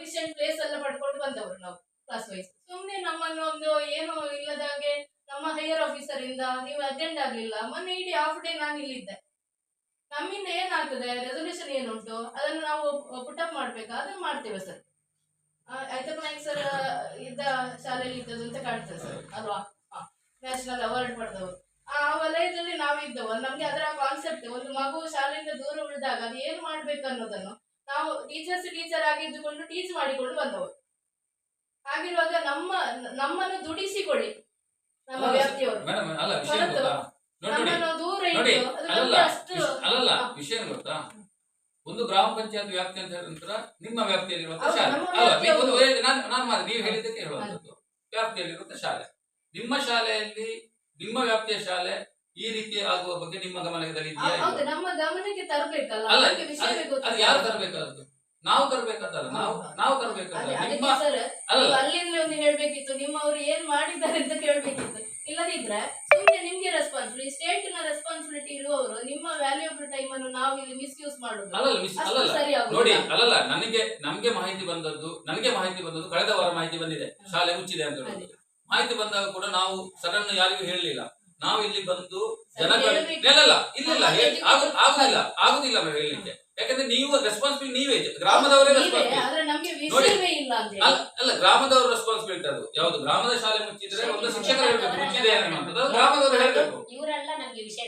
Sufficient place ಎಲ್ಲ ಪಡ್ಕೊಂಡು ಬಂದವರು ನಾವು ಕ್ಲಾಸ್ ವೈಸ್ ಸುಮ್ಮನೆ ನಮ್ಮನ್ನು ಒಂದು ಏನು ಇಲ್ಲದಾಗೆ ನಮ್ಮ ಹೈಯರ್ ಆಫೀಸರ್ ಇಂದ ನೀವು ಅಟೆಂಡ್ ಆಗ್ಲಿಲ್ಲ. ಮೊನ್ನೆ ಇಡೀ ಹಾಫ್ ಡೇ ನಾನು ಇಲ್ಲಿದ್ದೆ. ನಮ್ಮಿಂದ ಏನಾಗ್ತದೆ? ರೆಸೊಲ್ಯೂಷನ್ ಏನುಂಟು? ಅದನ್ನು ನಾವು ಪುಟಪ್ ಮಾಡ್ಬೇಕಾ? ಅದನ್ನು ಮಾಡ್ತೇವೆ ಸರ್ ಆಯ್ತಾ ನಾಯ್ಕ ಸರ್ ಇದ್ದ ಶಾಲೆಯಲ್ಲಿ ಇದ್ದದ್ದು ಅಂತ ಕಾಣ್ತದೆ ಸರ್ ಅಲ್ವಾ? ನ್ಯಾಷನಲ್ ಅವಾರ್ಡ್ ಪಡೆದವರು. ಆ ವಲಯದಲ್ಲಿ ನಾವಿದ್ದವು. ನಮ್ಗೆ ಅದರ ಕಾನ್ಸೆಪ್ಟ್ ಒಂದು ಮಗು ಶಾಲೆಯಿಂದ ದೂರ ಉಳಿದಾಗ ಅದು ಏನು ಮಾಡ್ಬೇಕು ಅನ್ನೋದನ್ನು ನಾವು ಟೀಚರ್ಸ್ ಟೀಚರ್ ಆಗಿದ್ದುಕೊಂಡು ಟೀಚ್ ಮಾಡಿಕೊಂಡು ಬಂದವರು. ಹಾಗಿರುವಾಗ ನಮ್ಮ ನಮ್ಮನ್ನು ದುಡಿಸಿಕೊಳ್ಳಿ ನಮ್ಮ ನಮ್ಮನ್ನು ದೂರ ಇಟ್ಟು ಅಷ್ಟು ಅಲ್ಲಲ್ಲ ವಿಷಯ ಗೊತ್ತಾ? ಒಂದು ಗ್ರಾಮ ಪಂಚಾಯತ್ ವ್ಯಾಪ್ತಿ ಅಂತ ಹೇಳಿದ ನಂತರ ನಿಮ್ಮ ವ್ಯಾಪ್ತಿಯಲ್ಲಿರುವಂತ ಹೌದು, ಶಾಲೆ. ನಾನು ನಾನು ನೀವು ಹೇಳಿದ್ದಕ್ಕೆ ವ್ಯಾಪ್ತಿಯಲ್ಲಿರುವಂತ ಶಾಲೆ. ನಿಮ್ಮ ಶಾಲೆಯಲ್ಲಿ ನಿಮ್ಮ ವ್ಯಾಪ್ತಿಯ ಶಾಲೆ ಈ ರೀತಿ ಆಗುವ ಬಗ್ಗೆ ನಿಮ್ಮ ಗಮನದಲ್ಲಿ ಹೌದು ನಮ್ಮ ಗಮನಕ್ಕೆ ತರಬೇಕಲ್ಲ ಅಲ್ಲ ಅದಕ್ಕೆ ವಿಷಯವೇ ಅದು- ಗೊತ್ತಿಲ್ಲ. ಯಾರು ತರಬೇಕಾದದ್ದು ನಾವು ತರಬೇಕಾದಲ್ಲ ನಾವು. ನಾವು ಅದೇ ತರಬೇಕಾದಲ್ಲ ಅದಕ್ಕೆ ನಿಮ್ಮ ಸರ್ ಅಲ್ಲ ನೀವು ಅಲ್ಲಿಂದಲೇ ಒಂದು ಹೇಳ್ಬೇಕಿತ್ತು ನಿಮ್ಮವರು ಏನ್ ಮಾಡಿದ್ದಾರೆ ಅಂತ ಕೇಳ್ಬೇಕಿತ್ತು. ಇಲ್ಲದಿದ್ರೆ ಸುಮ್ನೆ ನಿಮ್ಗೆ ರೆಸ್ಪಾನ್ಸಿಬಿಲಿಟಿ ಸ್ಟೇಟ್ನ ರೆಸ್ಪಾನ್ಸಿಬಿಲಿಟಿ ಇರುವವರು ನಿಮ್ಮ ವ್ಯಾಲ್ಯೂಬಲ್ ಟೈಮ್ ಅನ್ನು ನಾವು ಇಲ್ಲಿ ಮಿಸ್ಯೂಸ್ ಮಾಡುದು. ಅಲ್ಲಲ್ಲ ಮಿಸ್ ಅಷ್ಟು ಅಲ್ಲಲ್ಲ. ಸರಿ ನೋಡಿ. ಅಲ್ಲಲ್ಲ ನನಗೆ ನಮ್ಗೆ ಮಾಹಿತಿ ಬಂದದ್ದು ನನಗೆ ಮಾಹಿತಿ ಬಂದದ್ದು ಕಳೆದ ವಾರ ಮಾಹಿತಿ ಬಂದಿದೆ. ಶಾಲೆ ಮುಚ್ಚಿದೆ ಅಂತ ಹೇಳುದು. ಮಾಹಿತಿ ಬಂದಾಗ ಕೂಡ ನಾವು ಸಡನ್ ಯಾರಿಗೂ ಹೇಳಲಿಲ್ಲ. ನಾವು ಇಲ್ಲಿ ಬಂದು ಜನಗಳ. ಇಲ್ಲ ಇಲ್ಲ ಆಗುದಿಲ್ಲ ಆಗುದಿಲ್ಲ ಹೇಳಲಿಕ್ಕೆ ಯಾಕಂದ್ರೆ ನೀವು ರೆಸ್ಪಾನ್ಸಿಬಿಲಿಟಿ ನೀವೇ ಗ್ರಾಮದವರೇ ನೀವೇ, ರೆಸ್ಪಾನ್ಸಿಬಿಲಿಟಿ ಆದ್ರೆ ನಮ್ಗೆ ಇಲ್ಲ ಅಂತ ಅಲ್ಲ ಅಲ್ಲ ಗ್ರಾಮದವ್ರ ರೆಸ್ಪಾನ್ಸಿಬಿಲಿಟಿ ಅದು. ಯಾವ್ದು ಗ್ರಾಮದ ಶಾಲೆ ಮುಚ್ಚಿದ್ರೆ ಒಂದು ಶಿಕ್ಷಕರು ಹೇಳ್ಬೇಕು ಮುಚ್ಚಿದೆ ಅನ್ನುವಂಥದ್ದು ಅದು ಗ್ರಾಮದವರು ಹೇಳ್ಬೇಕು. ಇವರೆಲ್ಲ ನಮ್ಗೆ ವಿಷಯ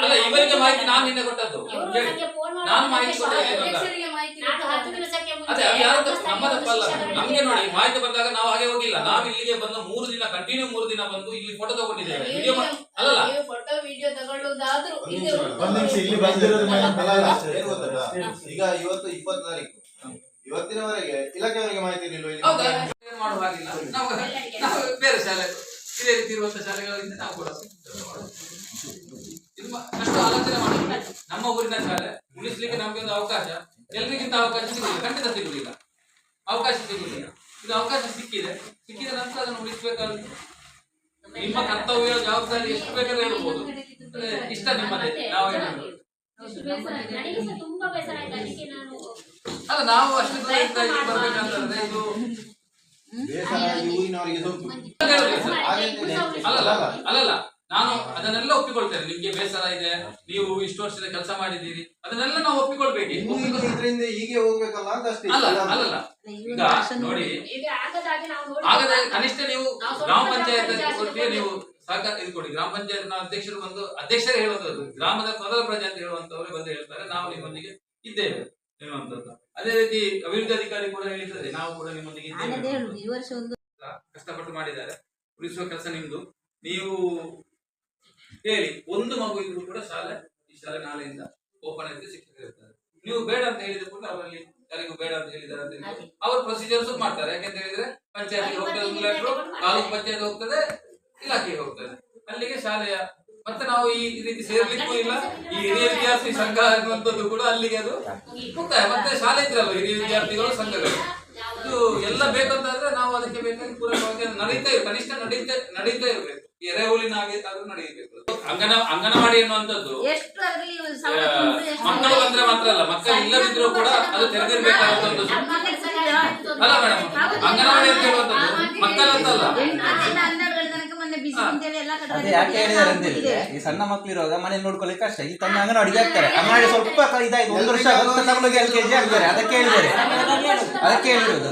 ಅಲ್ಲ ಇವರಿಗೆ ಮಾಹಿತಿ ನಾನು ನಿನ್ನೆ ಕೊಟ್ಟದ್ದು. ನನಗೆ ಫೋನ್ ಮಾಡಿ ನಾನು ಮಾಹಿತಿ ನನಗೆ ಅದೇ ಮುಂಚೆ ಅದು ಯಾರು ನಮ್ಮ ತಪ್ಪು ನಮ್ಮ ತಪ್ಪಲ್ಲ ನಮ್ಗೆ ನೋಡಿ ಮಾಹಿತಿ ಬಂದಾಗ ನಾವು ಹಾಗೆ ಹೋಗಿಲ್ಲ. ನಾವು ಇಲ್ಲಿಗೆ ಬಂದು ಮೂರು ದಿನ ಕಂಟಿನ್ಯೂ ಮೂರು ದಿನ ಬಂದು ಇಲ್ಲಿ ಫೋಟೋ ತಗೊಂಡಿದ್ದೇವೆ. ವಿಡಿಯೋ ಅಲ್ಲಲ್ಲ. ನೀವು ಫೋಟೋ ವಿಡಿಯೋ ಒಂದ್ ನಿಮಿಷ ಇಲ್ಲಿ ಬಂದಿರೋದು. ಏನ್? ಈಗ ಇವತ್ತು ಇಪ್ಪತ್ತು ತಾರೀಕು ಇವತ್ತಿನವರೆಗೆ ಇಲಾಖೆಯವರಿಗೆ ಮಾಹಿತಿ ಮಾಡುವ ಹಾಗಿಲ್ಲ. ನಾವು ನಾವು ಬೇರೆ ಶಾಲೆ ಇದೇ ರೀತಿ ಇರುವಂತ ಶಾಲೆಗಳಿಂದ ನಾವು ಕೂಡ ಇದು ಅಷ್ಟು ಆಲೋಚನೆ ಮಾಡಿ ನಮ್ಮ ಊರಿನ ಶಾಲೆ. ಉಳಿಸ್ಲಿಕ್ಕೆ ನಮ್ಗೆ ಒಂದು ಅವಕಾಶ. ಎಲ್ರಿಗಿಂತ ಅವಕಾಶ ಸಿಗುದಿಲ್ಲ ಖಂಡಿತ ಸಿಗುದಿಲ್ಲ. ಅವಕಾಶ ಸಿಗುದಿಲ್ಲ. ಇದು ಅವಕಾಶ ಸಿಕ್ಕಿದೆ. ಸಿಕ್ಕಿದ ನಂತರ ಅದನ್ನು ಉಳಿಸ್ಬೇಕಾದ್ರೆ ನಿಮ್ಮ ಕರ್ತವ್ಯ ಜವಾಬ್ದಾರಿ ಎಷ್ಟು ಬೇಕಾದ್ರೆ ಹೇಳ್ಬೋದು ಇಷ್ಟ ನಿಮ್ಮದೇ. ನಾವು ಅಲ್ಲ ನಾವು ಅಷ್ಟು ದೂರ ಅಲ್ಲ ಇಲ್ಲಿ ಬರ್ಬೇಕಂತಂದ್ರೆ ಇದು ಅಲ್ಲಲ್ಲ ಅಲ್ಲಲ್ಲ. ನಾನು ಅದನ್ನೆಲ್ಲ ಒಪ್ಪಿಕೊಳ್ತೇನೆ. ನಿಮ್ಗೆ ಬೇಸರ ಇದೆ ನೀವು ಇಷ್ಟು ವರ್ಷದ ಕೆಲಸ ಮಾಡಿದ್ದೀರಿ. ಅದನ್ನೆಲ್ಲ ನಾವು ಇದರಿಂದ ಹೀಗೆ ಹೋಗ್ಬೇಕಲ್ಲ ಅಂತ ಅಷ್ಟೇ. ಅಲ್ಲ ಅಲ್ಲಲ್ಲ ಈಗ ನೋಡಿ ಈಗ ಆಗದಾಗೆ ನಾವು ನೋಡಿ ಆಗದ ಕನಿಷ್ಠ ನೀವು ಗ್ರಾಮ ಪಂಚಾಯತ್ ನೀವು ಸಹಕಾರ ಇದು ಕೊಡಿ. ಗ್ರಾಮ ಪಂಚಾಯತ್ ಅಧ್ಯಕ್ಷರು ಬಂದು ಅಧ್ಯಕ್ಷರೇ ಹೇಳುವಂತದ್ದು ಗ್ರಾಮದ ಮೊದಲ ಪ್ರಜೆ ಅಂತ ಹೇಳುವಂತವರೇ ಬಂದು ಹೇಳ್ತಾರೆ. ನಾವು ನಿಮ್ಮೊಂದಿಗೆ ಇದ್ದೇವೆ ಎನ್ನುವಂಥದ್ದು ಅದೇ ರೀತಿ ಅಭಿವೃದ್ಧಿ ಅಧಿಕಾರಿ ಕೂಡ ಹೇಳಿದ್ದಾರೆ ನಾವು ಕೂಡ ನಿಮ್ಮೊಂದಿಗೆ ಇದ್ದೇವೆ ಈ ವರ್ಷ ಒಂದು ಕಷ್ಟಪಟ್ಟು ಮಾಡಿದ್ದಾರೆ. ಉಳಿಸುವ ಕೆಲಸ ನಿಮ್ದು. ನೀವು ಹೇಳಿ ಒಂದು ಮಗು ಇದ್ರು ಕೂಡ ಶಾಲೆ ಈ ಶಾಲೆ ನಾಳೆಯಿಂದ ಓಪನ್ ಆಗಿ ಶಿಕ್ಷಕರು ಇರ್ತಾರೆ. ನೀವು ಬೇಡ ಅಂತ ಹೇಳಿದ ಕೂಡ ಅವರಲ್ಲಿ ಯಾರಿಗೂ ಬೇಡ ಅಂತ ಹೇಳಿದಾರೆ ಅಂತ ಹೇಳಿ ಅವ್ರ ಪ್ರೊಸೀಜರ್ಸ್ ಮಾಡ್ತಾರೆ. ಯಾಕೆಂತ ಹೇಳಿದ್ರೆ ಪಂಚಾಯತ್ ಹೋಗ್ತದೆ ತಾಲೂಕ್ ಪಂಚಾಯತ್ ಹೋಗ್ತದೆ ಇಲಾಖೆಗೆ ಹೋಗ್ತದೆ. ಅಲ್ಲಿಗೆ ಶಾಲೆಯ ಮತ್ತೆ ನಾವು ಈ ರೀತಿ ಸೇರ್ಲಿಕ್ಕೂ ಇಲ್ಲ. ಈ ಹಿರಿಯ ವಿದ್ಯಾರ್ಥಿ ಸಂಘ ಅನ್ನುವಂಥದ್ದು ಕೂಡ ಅಲ್ಲಿಗೆ ಅದು ಮುಕ್ತಾಯ. ಮತ್ತೆ ಶಾಲೆ ಇದ್ರಲ್ಲ ಹಿರಿಯ ವಿದ್ಯಾರ್ಥಿಗಳು ಸಂಘಗಳು. ಇದು ಎಲ್ಲ ಬೇಕಂತಾದ್ರೆ ನಾವು ಅದಕ್ಕೆ ಬೇಕಾಗಿ ಪೂರಕವಾಗಿ ನಡೀತಾ ಇರ್ಬೇಕು ಕನಿಷ್ಠ ನಡೀತಾ ನಡೀತಾ ಇರ್ಬೇಕು. ಆದ್ರೂ ನಡೀಬೇಕು ಅಂಗನ ಅಂಗನವಾಡಿ ಎಷ್ಟು ಅದರಲ್ಲಿ ಎಷ್ಟು ಮಕ್ಕಳು ಬಂದ್ರೆ ಮಾತ್ರ ಅಲ್ಲ ಮಕ್ಕಳು ಇಲ್ಲದಿದ್ರು ಕೂಡ ಅದು ತೆರೆದಿರ್ಬೇಕಾದಂತದ್ದು ಅಲ್ಲ ಮೇಡಮ್. ಅಂಗನವಾಡಿ ಅಂತ ಹೇಳುವಂಥದ್ದು ಮಕ್ಕಳಂತಲ್ಲ. ಅದೇ ಯಾಕೆ ಹೇಳಿದ್ದಾರೆ ಅಂತ ಈ ಸಣ್ಣ ಮಕ್ಳು ಇರುವಾಗ ಮನೆ ನೋಡ್ಕೊಳ್ಳಿಕ್ಕೆ ಕಷ್ಟ ತಂದೆ ಅಂಗನ ಅಡುಗೆ ಹಾಕ್ತಾರೆ ಅಂಗನವಾಡಿ ಸ್ವಲ್ಪ ಇದಾಯ್ತು. ಒಂದು ವರ್ಷ ಆಗುತ್ತೆ ತಗೊಳ್ಳಿಗೆ ಎಲ್ ಕೆಜಿ ಹಾಕ್ತಾರೆ. ಅದಕ್ಕೆ ಹೇಳಿದ್ದಾರೆ. ಅದಕ್ಕೆ ಹೇಳಿರೋದು.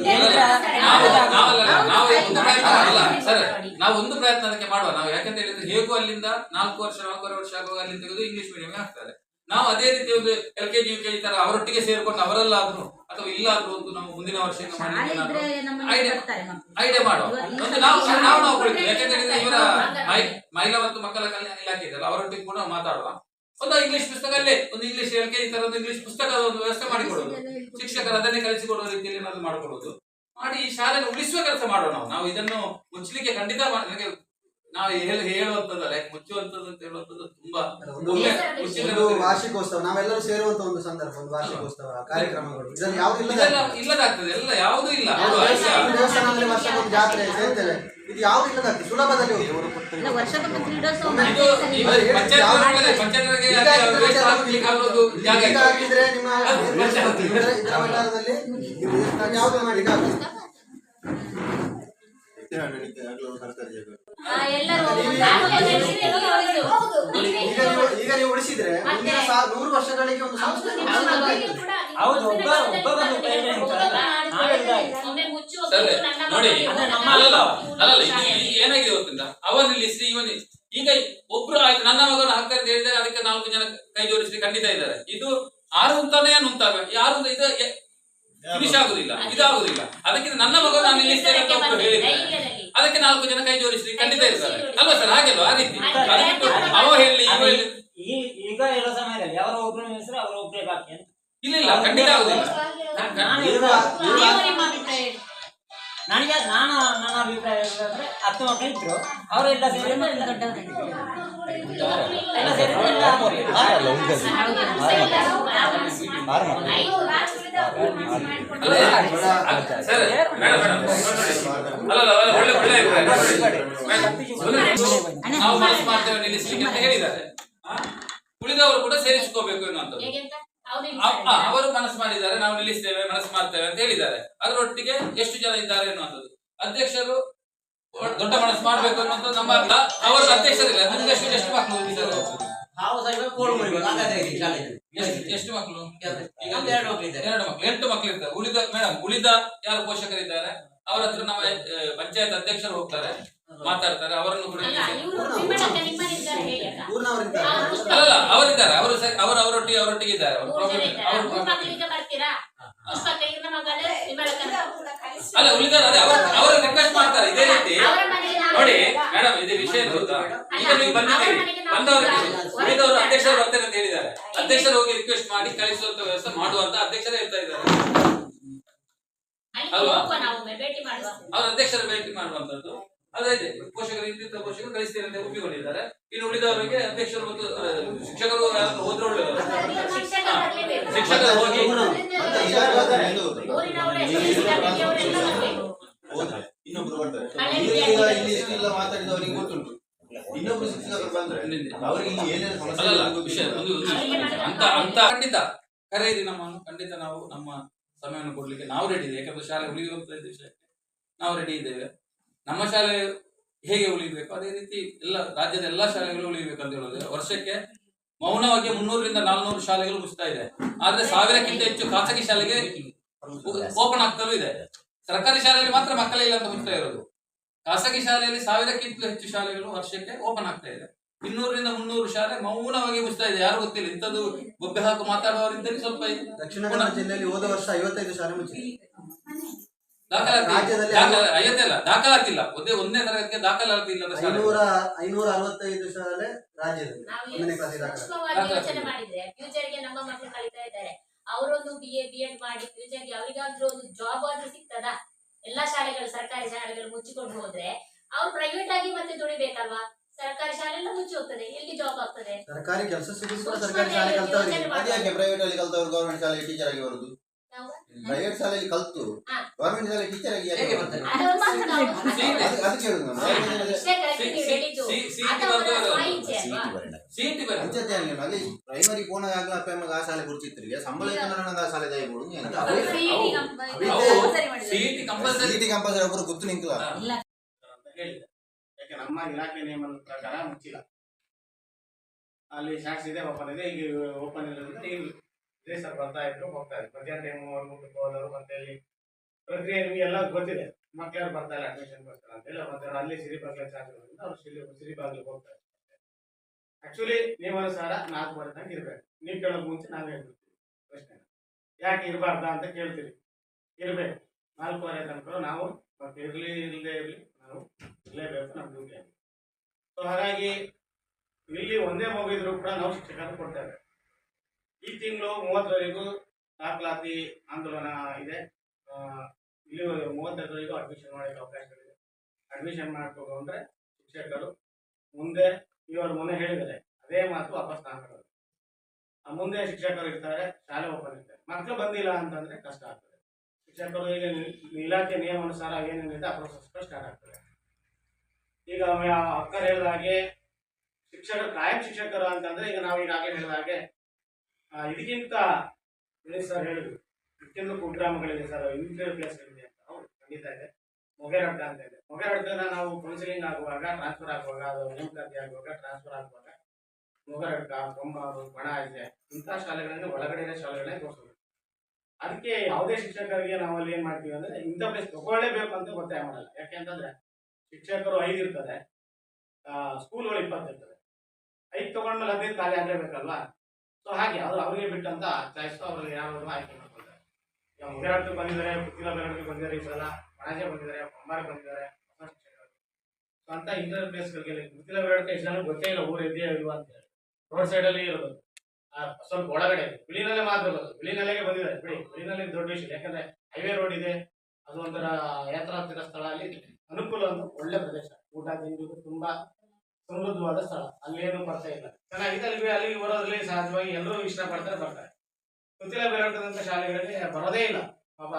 ನಾವು ಒಂದು ಪ್ರಯತ್ನ ಅಲ್ಲ ಸರ್ ನಾವು ಒಂದು ಪ್ರಯತ್ನ ಅದಕ್ಕೆ ಮಾಡುವ. ನಾವು ಯಾಕಂತ ಹೇಳಿದ್ರೆ ಹೇಗೂ ಅಲ್ಲಿಂದ ನಾಲ್ಕು ವರ್ಷ ನಾಲ್ಕೂವರೆ ವರ್ಷ ಆಗುವಾಗ ಅಲ್ಲಿ ತೆಗೆದು ಇಂಗ್ಲಿಷ್ ಮೀಡಿಯಂ ಹಾಕ್ತಾರೆ. ನಾವು ಅದೇ ರೀತಿ ಒಂದು L K G U K G ತರ ಅವರೊಟ್ಟಿಗೆ ಸೇರ್ಕೊಂಡು ಅವರಲ್ಲಾದ್ರೂ ಅಥವಾ ಇಲ್ಲಾದ್ರೂ ಒಂದು ನಾವು ಮುಂದಿನ ವರ್ಷ ಐಡಿಯಾ ಮಾಡುವ. ಒಂದು ನಾವು ನಾವು ನಾವು ಕೊಡ್ತೀವಿ. ಇವರ ಮಹಿಳಾ ಮತ್ತು ಮಕ್ಕಳ ಕಲ್ಯಾಣ ಇಲಾಖೆ ಇದೆಯಲ್ಲ ಅವರೊಟ್ಟಿಗೆ ಕೂಡ ಮಾತಾಡುವ. ಒಂದು ಇಂಗ್ಲಿಷ್ ಪುಸ್ತಕ ಅಲ್ಲೇ ಒಂದು ಇಂಗ್ಲಿಷ್ ಎಲ್ ಕೆ ಜಿ ತರ ಒಂದು ಇಂಗ್ಲಿಷ್ ಪುಸ್ತಕದ ಒಂದು ವ್ಯವಸ್ಥೆ ಮಾಡಿಕೊಡೋದು ಶಿಕ್ಷಕರು ಅದನ್ನೇ ಕಲಿಸಿಕೊಡುವ ರೀತಿಯಲ್ಲಿ ಏನಾದ್ರು ಮಾಡಿಕೊಡೋದು ಮಾಡಿ ಈ ಶಾಲೆಯನ್ನು ಉಳಿಸುವ ಕೆಲಸ ಮಾಡೋಣ ನಾವು. ನಾವು ಇದನ್ನು ಮುಚ್ಚಲಿಕ್ಕೆ ಖಂಡಿತ ನನಗೆ ನಾವು ಹೇಳ ಹೇಳುವಂತದ್ದಲ್ಲ ಯಾಕೆ ಮುಚ್ಚುವಂತದ್ದು ಅಂತ ಹೇಳುವಂತದ್ದು ತುಂಬಾ ವಾರ್ಷಿಕೋತ್ಸವ. ನಾವೆಲ್ಲರೂ ಸೇರುವಂತ ಒಂದು ಸಂದರ್ಭ ಒಂದು ವಾರ್ಷಿಕೋತ್ಸವ ಕಾರ್ಯಕ್ರಮಗಳು. ಇದರಲ್ಲಿ ಯಾವ್ದು ಇದೆಲ್ಲ ಇಲ್ಲದಾಗ್ತದೆ. ಎಲ್ಲ ಯಾವುದೂ ಇಲ್ಲ? ದೇವಸ್ಥಾನದಲ್ಲಿ ವರ್ಷಕ್ಕೊಂದು ಜಾತ್ರೆ ಸೇರ್ತೇವೆ ಇದು ಯಾವ್ದು ಇಲ್ಲದಾಗ್ತದೆ? ಸುಲಭದಲ್ಲಿ ಇಲ್ಲ. ಹಾಕಿದ್ರೆ ನಿಮ್ಮ ಇದ್ರ- ಯಾವ್ದು ಮಾಡ್ಲಿಕ್ಕೆ. ಈಗ ನೀವು ಈಗ ನೀವು ಉಳಿಸಿದ್ರೆ ನೂರು ವರ್ಷಗಳಿಗೆ ಒಂದು ಕೂಡ ಹೌದು, ಒಬ್ಬ- ಮಗನಿಗೆ ಒಬ್ಬ ಬಂದು ಕೈ ಹಿಡಿದು ಒಬ್ಬ ನಾವೇ ಇದ್ದಾಗ. ಒಮ್ಮೆ ಮುಚ್ಚಿ ಸರಿ, ಹೋಗ್ಬಿಟ್ಟು ನನ್ನ ನೋಡಿ ಅಲ್ಲಲ್ಲ ಅಲ್ಲಲ್ಲ ಏನಾಗಿದೆ ಗೊತ್ತಿಲ್ಲ ಅವನ್ ನಿಲ್ಲಿಸಿ ಇವನ್ ಈಗ ಒಬ್ರು ಆಯ್ತು ನನ್ನ ಮಗನ ಹಕ್ಕ ಅಂತ ಹೇಳಿದ್ರೆ ಅದಕ್ಕೆ ನಾಲ್ಕು ಜನ ಕೈ ಜೋಡಿಸಿ ಖಂಡಿತ ಇದ್ದಾರೆ. ಇದು ಆರು ಅಂತಾನೆ ಏನು ಅಂತಾವೆ ಯಾರು ಇದು ಫಿನಿಶ್ ಆಗುದಿಲ್ಲ ಇದಾಗುದಿಲ್ಲ. ಅದಕ್ಕೆ ನನ್ನ ಮಗ ನಾನು ನಿಲ್ಲಿಸ್ತೇನೆ ಅಂತ ಒಬ್ರು ಹೇಳಿದ್ದಾರೆ ಅದಕ್ಕೆ ನಾಲ್ಕು ಜನ ಕೈ ಜೋಡಿಸಿ ಖಂಡಿತ ಇರ್ತಾರೆ. ಅಲ್ವಾ ಸರ್? ಹಾಗೆಲ್ವಾ? ಆ ರೀತಿ. ಅವ ಹೇಳಿ ಇವ ಹೇಳಿ. ಈಗ ಹೇಳೋ ಸಮಯದಲ್ಲಿ ಅವರ ಒಬ್ಬರ ಹೆಸರು ಅವರ ಒಬ್ಬರೇ ಬಾಕಿ ಅಂತ. ಇಲ್ಲ ಇಲ್ಲ ಖಂಡಿತ ಆಗುದಿಲ್ಲ. ನನಗೆ ನಾನು ನನ್ನ ಅಭಿಪ್ರಾಯ ಏನಂದ್ರೆ ಹತ್ತು ಮಕ್ಕಳು ಇದ್ರು ಅವರೆಲ್ಲ ಸೇರಿ ಎಲ್ಲ ಎಲ್ಲ ಸೇರಿ ಎಲ್ಲ ನಾವು ಮಾಡ್ತೇವೆ ಅಂತ ಹೇಳಿದ್ದಾರೆ? ಉಳಿದವರು ಕೂಡ ಸೇರಿಸಿಕೋಬೇಕು ಎನ್ನುವಂಥದ್ದು ಅವರು ಮನಸ್ಸು ಮಾಡಿದ್ದಾರೆ ನಾವು ನಿಲ್ಲಿಸ್ತೇವೆ, ಮನಸ್ಸು ಮಾಡ್ತೇವೆ ಅಂತ ಹೇಳಿದ್ದಾರೆ. ಅದರೊಟ್ಟಿಗೆ ಎಷ್ಟು ಜನ ಇದ್ದಾರೆ ಎನ್ನುವಂಥದ್ದು ಅಧ್ಯಕ್ಷರು ದೊಡ್ಡ ಮನಸ್ಸು ಮಾಡ್ಬೇಕು ಅನ್ನುವಂಥದ್ದು ನಮ್ಮ ಅವರು ಅಧ್ಯಕ್ಷರಿಲ್ಲ. ಅಧ್ಯಕ್ಷರು ಎಷ್ಟು ಎಷ್ಟು ಮಕ್ಕಳು ಸಹ ಹಾಗಾದ್ರೆ ಶಾಲೆಯಲ್ಲಿ? ಎಷ್ಟು ಎಷ್ಟು? ಮಕ್ಕಳು ಈಗ ಒಂದು ಎರಡು ಮಕ್ಕಳು ಇದ್ದಾರೆ. ಎರಡು ಮಕ್ಕಳು ಎಂಟು ಮಕ್ಕಳು ಇರ್ತಾರೆ. ಉಳಿದ ಮೇಡಮ್ ಉಳಿದ ಯಾರು ಪೋಷಕರಿದ್ದಾರೆ? ಅವರ ಹತ್ರ ನಮ್ಮ ಪಂಚಾಯತ್ ಅಧ್ಯಕ್ಷರು ಹೋಗ್ತಾರೆ ಮಾತಾಡ್ತಾರೆ. ಅವರನ್ನು ಕೂಡ ಅಲ್ಲ, ಅವರಿದ್ದಾರೆ. ಅವರು ಅವರು ಅವರೊಟ್ಟಿಗೆ ಅವರೊಟ್ಟಿಗೆ ಇದ್ದಾರೆ. ಅವರು ಅಲ್ಲ ಉಳಿದ ಅದೇ ಅವರು ಅವರು ರಿಕ್ವೆಸ್ಟ್ ಮಾಡ್ತಾರೆ. ಇದೇ ರೀತಿ. ನೋಡಿ ಮೇಡಮ್ ಇದು ವಿಷಯ ಗೊತ್ತಾ? ಈಗ ನೀವು ಬಂದಿದ್ದೀರಿ. ಬಂದವರು ಉಳಿದವರು ಅಧ್ಯಕ್ಷರು ಬರ್ತಾರೆ ಅಂತ ಹೇಳಿದ್ದಾರೆ. ಅಧ್ಯಕ್ಷರು ಹೋಗಿ ರಿಕ್ವೆಸ್ಟ್ ಮಾಡಿ ಕಳಿಸುವಂತ ವ್ಯವಸ್ಥೆ ಮಾಡುವಂತ ಅಧ್ಯಕ್ಷರೇ ಇರ್ತಾ ಇದ್ದಾರೆ. ಅಲ್ವಾ? ಅವ್ರ ಅಧ್ಯಕ್ಷರ ಭೇಟಿ ಮಾಡುವಂತದ್ದು. ಅದೇ ಪೋಷಕರು ಇಂತಿಂತ ಪೋಷಕರು ಕಳಿಸ್ತೀರಿ ಅಂತ ಒಪ್ಪಿಕೊಂಡಿದ್ದಾರೆ. ಇನ್ನು ಉಳಿದವರಿಗೆ ಅಧ್ಯಕ್ಷರು ಮತ್ತು ಶಿಕ್ಷಕರು ಹೋದ್ರೆ ಒಳ್ಳೆಯವರು. ಶಿಕ್ಷಕರು ಹೋಗಿ ಮತ್ತೆ ಇಲಾಖೆ ಎಂದು ಗೊತ್ತಿಲ್ಲ. ಊರಿನವರು ಎಸ್ ಎಲ್ ಸಿ ಅವರೆಲ್ಲ ಬರ್ಬೇಕು ಹೋದ್ರೆ ಇನ್ನೊಬ್ರು ಬರ್ತಾರೆ ಹಳೆ ಈಗ ವಿದ್ಯಾರ್ಥಿಗಳು. ಇಲ್ಲಿ ಇಷ್ಟೆಲ್ಲ ಮಾತಾಡಿದವರಿಗೆ ಗೊತ್ತುಂಟು ಇನ್ನೊಬ್ರು ಶಿಕ್ಷಕರು ಬಂದ್ರೆ ಹಿಂದೆ. ಅವರಿಗೆ ಇಲ್ಲಿ ಏನೇನು ಸಮಸ್ಯೆ ಅಲ್ಲಲ್ಲ ಇದೆ ವಿಷಯ ಒಂದು ಒಂದು ಅವರಿಗೆ ಮಾಡಿದ ಅಂತ ಅಂತ ಖಂಡಿತ ಕರೆಯಿರಿ ನಮ್ಮನ್ನು. ಖಂಡಿತ ನಾವು ನಮ್ಮ ಸಮಯವನ್ನು ಕೊಡ್ಲಿಕ್ಕೆ ನಾವು ರೆಡಿ ಇದೆ ಯಾಕಂದ್ರೆ ಶಾಲೆ ಉಳಿಯುವಂತ ವಿಷಯಕ್ಕೆ. ನಾವು ರೆಡಿ ಇದ್ದೇವೆ. ನಮ್ಮ ಶಾಲೆ ಹೇಗೆ ಉಳಿಬೇಕು? ಅದೇ ರೀತಿ ಎಲ್ಲ ರಾಜ್ಯದ ಎಲ್ಲಾ ಶಾಲೆಗಳು ಉಳಿಬೇಕು ಅಂತ ಹೇಳೋದು ವರ್ಷಕ್ಕೆ ಮೌನವಾಗಿ ಮುನ್ನೂರರಿಂದ ನಾಲ್ನೂರು ಶಾಲೆಗಳು ಮುಗಿಸ್ತಾ ಇದೆ. ಆದ್ರೆ ಸಾವಿರಕ್ಕಿಂತ ಹೆಚ್ಚು ಖಾಸಗಿ ಶಾಲೆಗೆ ಓಪನ್ ಆಗ್ತಲೂ ಇದೆ. ಸರ್ಕಾರಿ ಶಾಲೆಯಲ್ಲಿ ಮಾತ್ರ ಮಕ್ಕಳೇ ಇಲ್ಲ ಅಂತ ಮುಚ್ತಾ ಇರೋದು. ಖಾಸಗಿ ಶಾಲೆಯಲ್ಲಿ ಸಾವಿರಕ್ಕಿಂತ ಹೆಚ್ಚು ಶಾಲೆಗಳು ವರ್ಷಕ್ಕೆ ಓಪನ್ ಆಗ್ತಾ ಇದೆ. ಇನ್ನೂರರಿಂದ ಮುನ್ನೂರು ಶಾಲೆ ಮೌನವಾಗಿ ಮುಚ್ತಾ ಇದೆ. ಯಾರು ಗೊತ್ತಿಲ್ಲ. ಇಂಥದ್ದು ಗೊಬ್ಬೆ ಹಾಕು ಮಾತಾಡುವವರಿಂದ ಸ್ವಲ್ಪ ದಕ್ಷಿಣ ಕನ್ನಡ ಜಿಲ್ಲೆಯಲ್ಲಿ ಹೋದ ವರ್ಷ ಐವತ್ತೈದು ಶಾಲೆ ಮುಚ್ಚಿದೆ. ದಾಖಲಾತಿ ರಾಜ್ಯದಲ್ಲಿ ದಾಖಲ- ಐವತ್ತೇ ಅಲ್ಲ ದಾಖಲಾತಿಲ್ಲ. ಒಂದೇ ಒಂದನೇ ತರಗತಿಗೆ ದಾಖಲಾತಿ ಇಲ್ಲ ಐನೂರ ಐನೂರ ಅರವತ್ತೈದು ಶಾಲೆ ರಾಜ್ಯದಲ್ಲಿ ಒಂದನೇ ಕ್ಲಾಸಿಗೆ ಯೋಚನೆ ಮಾಡಿದ್ರೆ ಫ್ಯೂಚರ್ಗೆ ನಮ್ಮ ಮಕ್ಕಳು ಕಲಿತಾ ಇದ್ದಾರೆ. ಅವರೊಂದು ಬಿ ಎ ಬಿ ಎಡ್ ಮಾಡಿ ಫ್ಯೂಚರ್ಗೆ ಅವರಿಗಾದ್ರೂ ಒಂದು ಜಾಬ್ ಆದ್ರೂ ಸಿಗ್ತದಾ? ಎಲ್ಲಾ ಶಾಲೆಗಳು ಸರ್ಕಾರಿ ಶಾಲೆಗಳು ಮುಚ್ಚಿಕೊಂಡು ಹೋದ್ರೆ ಅವ್ರು ಪ್ರೈವೇಟ್ ಆಗಿ ಮತ್ತೆ ದುಡಿಬೇಕಲ್ವಾ? ಸರ್ಕಾರಿ ಶಾಲೆ ಎಲ್ಲ ಮುಚ್ಚಿ ಹೋಗ್ತದೆ ಎಲ್ಲಿ ಜಾಬ್ ಆಗ್ತದೆ? ಸರ್ಕಾರಿ ಕೆಲಸ ಸಿಗುದು ಕೂಡ ಸರ್ಕಾರಿ ಶಾಲೆ ಕಲ್ತವರಿಗೆ? ಪ್ರೈವೇಟ್ ಅಲ್ಲಿ ಕಲ್ತವ್ರು ಗೌರ್ಮೆಂಟ್ ಶಾಲೆಗೆ ಟೀಚರ್ ಆಗಿ ಬರುದು. ಪ್ರೈವೇಟ್ ಶಾಲೆಯಲ್ಲಿ ಕಲ್ತು. ಗೌರ್ಮೆಂಟ್ ಶಾಲೆ ಟೀಚರ್ ಆಗಿ ಹೇಗೆ ಬರ್ತಾರೆ? ಅದಕ್ಕೆ ಹೇಳುದು ನಾನು. ಶಾಲೆ- ಅಲ್ಲಿ ಪ್ರೈಮರಿ ಕೋಣ ಆಗ್ಲ ಅಪ್ಪ ಆ ಶಾಲೆ ಕುರ್ಚಿತ್ರಿಗೆ ಸಂಬಳ ನನಗೆ ಆ ಶಾಲೆ ಸಿಇಟಿ ಕಂಪಲ್ಸರಿ ಒಬ್ಬರು ಗೊತ್ತು ನಿಂತಿಲ್ಲ ಹೇಳಿದೆ ಯಾಕೆ ನಮ್ಮ ಇಲಾಖೆ ನಿಯಮದ ಪ್ರಕಾರ ಮುಚ್ಚಿಲ್ಲ. ಅಲ್ಲಿ ಶಾಕ್ಸ್ ಇದೆ ಓಪನ್ ಇದೆ. ಈಗ ಓಪನ್ ಇಲ್ಲದ್ರೆ ಈಗ ರೇಸರ್ ಬರ್ತಾ ಇದ್ರು, ಹೋಗ್ತಾ ಇದ್ರು. ಮಧ್ಯಾಹ್ನ ಟೈಮ್ ಊಟಕ್ಕೆ ಹೋದವರು ಮತ್ತೆ ಅಲ್ಲಿ ಪ್ರಕ್ರಿಯೆ ನಿಮಗೆ ಎಲ್ಲ ಗೊತ್ತಿದೆ. ಮಕ್ಕಳು ಬರ್ತಾ ಇಲ್ಲ ಅಡ್ಮಿಷನ್ ಬರ್ತಾರೆ ಅಂತ ಹೇಳಿ ಮತ್ತೆ ಅಲ್ಲಿ ಅಲ್ಲಿ ಸಿರಿಬಾಗ್ಲ ಶಾಸ್ತ್ರದಿಂದ ಅವ್ರು ಸಿರಿ ಸಿರಿಬಾಗ್ಲಿಗೆ ಹೋಗ್ತಾರೆ ಆಕ್ಚುಲಿ ನಿಯಮಾನುಸಾರ ನಾಲ್ಕು ತನಕ ಇರಬೇಕು. ನೀವು ಕೇಳೋಕೆ ಮುಂಚೆ ನಾವೇ ಹೇಳ್ಬಿಡ್ತೀವಿ. ಪ್ರಶ್ನೆ ಯಾಕೆ ಇರಬಾರ್ದ ಅಂತ ಕೇಳ್ತೀವಿ. ಇರಬೇಕು. ನಾಲ್ಕೂವರೆ ತನಕ ನಾವು ಮತ್ತೆ ಇರಲಿ ಇಲ್ಲದೆ ಇರಲಿ, ನಾವು ಸೊ ಹಾಗಾಗಿ, ಇಲ್ಲಿ ಒಂದೇ ಮಗು ಇದ್ರೂ ಕೂಡ ನಾವು ಶಿಕ್ಷಕರು ಕೊಡ್ತೇವೆ. ಈ ತಿಂಗಳು ಮೂವತ್ತರವರೆಗೂ ದಾಖಲಾತಿ ಆಂದೋಲನ ಇದೆ. ಇಲ್ಲಿ ಮೂವತ್ತರವರೆಗೂ ಅಡ್ಮಿಷನ್ ಮಾಡೋಕ್ಕೆ ಅವಕಾಶಗಳಿದೆ. ಅಡ್ಮಿಷನ್ ಮಾಡ್ಕೊಂಡು ಅಂದ್ರೆ ಶಿಕ್ಷಕರು ಮುಂದೆ, ಇವರು ಮೊನ್ನೆ ಹೇಳಿದರೆ ಅದೇ ಮಾತು ವಾಪಸ್ ಆ ಮುಂದೆ ಶಿಕ್ಷಕರು ಇರ್ತಾರೆ, ಶಾಲೆ ಓಪನ್ ಇರ್ತಾರೆ. ಮಕ್ಕಳು ಬಂದಿಲ್ಲ ಅಂತಂದರೆ ಕಷ್ಟ ಆಗ್ತದೆ. ಶಿಕ್ಷಕರು ಈಗ ಇಲಾಖೆ ನಿಯಮಾನುಸಾರ ಏನೇನಿದೆ, ಆ ಪ್ರೊಸೆಸ್ ಸ್ಟಾರ್ಟ್ ಆಗ್ತದೆ. ಈಗ ಅಕ್ಕರ್ ಹೇಳಿದ ಹಾಗೆ ಶಿಕ್ಷಕರು ಕಾಯಂ ಶಿಕ್ಷಕರು ಅಂತಂದ್ರೆ ಈಗ ನಾವು ಈಗಾಗಲೇ ಹೇಳಿದ ಹಾಗೆ ಆ, ಇದಕ್ಕಿಂತ ದಿನೇಶ್ ಸರ್ ಹೇಳಿದ್ರು? ಇದಕ್ಕಿಂತ ಕುಗ್ರಾಮಗಳಿದೆ ಸರ್ ಇಂಟರ್ ಪ್ಲೇಸ್ಗಳಿದೆ ಅಂತ. ಹೌದು ಖಂಡಿತ ಇದೆ. ಮೊಗೇರಡ್ಡ ಅಂತ ಇದೆ. ಮೊಗೇರಡ್ಡನ ನಾವು ಕೌನ್ಸಿಲಿಂಗ್ ಆಗುವಾಗ ಟ್ರಾನ್ಸ್ಫರ್ ಆಗುವಾಗ ಅದು ನೇಮಕಾತಿ ಆಗುವಾಗ ಟ್ರಾನ್ಸ್ಫರ್ ಆಗುವಾಗ ಮೊಗರಡ್ಡ ಬೊಂಬಾರು ಬಣ ಇದೆ. ಇಂಥ ಶಾಲೆಗಳಿಂದ ಒಳಗಡೆ ಶಾಲೆಗಳನ್ನೇ ತೋರಿಸೋದು. ಅದಕ್ಕೆ ಯಾವುದೇ ಶಿಕ್ಷಕರಿಗೆ ನಾವು ಅಲ್ಲಿ ಏನ್ ಮಾಡ್ತೀವಿ ಅಂದ್ರೆ ಇಂಥ ಪ್ಲೇಸ್ ತಗೊಳ್ಳೇಬೇಕು ಅಂತ ಒತ್ತಾಯ ಮಾಡಲ್ಲ. ಯಾಕೆಂತಂದ್ರೆ ಶಿಕ್ಷಕರು ಐದು ಇರ್ತದೆ. ಸ್ಕೂಲ್ಗಳು ಇಪ್ಪತ್ತು ಇರ್ತದೆ. ಐದು ತಗೊಂಡ್ಮೇಲೆ ಹದಿನೈದು ಖಾಲಿ ಆಗಲೇಬೇಕಲ್ವಾ? ಸೊ ಹಾಗೆ ಅದು ಅವರಿಗೆ ಬಿಟ್ಟಂತ ಚಾಯ್ಸ್ ಅವ್ರಿಗೆ ಯಾರು ಆಯ್ಕೆ ಮಾಡ್ಕೊಳ್ತಾರೆ. ಈಗ ಬಂದಿದ್ದಾರೆ ಪುತ್ತಿನ ಬೆಳವಣಿಗೆ ಬಂದಿದ್ದಾರೆ ಈ ಸಲ ಮಣಾಜೆ ಬಂದಿದ್ದಾರೆ ಕುಮಾರ್ ಬಂದಿದ್ದಾರೆ ಸೊ ಅಂತ ಇಂಟರ್ ಪ್ಲೇಸ್ಗಳಿಗೆ ಪುತ್ತಿನ ಬೆಳವಣಿಗೆ ಎಷ್ಟು ಗೊತ್ತೇ ಇಲ್ಲ ಊರು ಇದೆಯಾ ಇಲ್ವಾ ಅಂತ ಹೇಳಿ. ರೋಡ್ ಸೈಡ್ ಅಲ್ಲಿ ಇರೋದು. ಸ್ವಲ್ಪ ಒಳಗಡೆ. ಬಿಳಿನಲ್ಲೇ ಮಾತ್ರ ಬರೋದು ಬಿಳಿನಲ್ಲೇ ಬಂದಿದ್ದಾರೆ. ಬಿಳಿ ಬಿಳಿನಲ್ಲಿ ದೊಡ್ಡ ವಿಷಯ. ಯಾಕಂದ್ರೆ ಹೈವೇ ರೋಡ್ ಇದೆ. ಅದು ಒಂಥರ ಯಾತ್ರಾ ಹತ್ತಿರ ಸ್ಥಳ ಅಲ್ಲಿ ಅನುಕೂಲ ಒಂದು ಒಳ್ಳೆ ಪ್ರದೇಶ. ಊಟ ತಿಂಡಿ ತುಂಬಾ ಸಮೃದ್ಧವಾದ ಸ್ಥಳ. ಅಲ್ಲಿ ಏನು ಕೊರತೆ ಇಲ್ಲ. ಚೆನ್ನಾಗಿದೆ ಅಲ್ಲಿ ಅಲ್ಲಿಗೆ ಬರೋದ್ರಲ್ಲಿ ಸಹಜವಾಗಿ ಎಲ್ಲರೂ ಇಷ್ಟಪಡ್ತಾರೆ ಬರ್ತಾರೆ. ಗೊತ್ತಿಲ್ಲ ಬೇರೆ ಶಾಲೆಗಳಿಗೆ ಬರೋದೇ ಇಲ್ಲ. ಪಾಪ.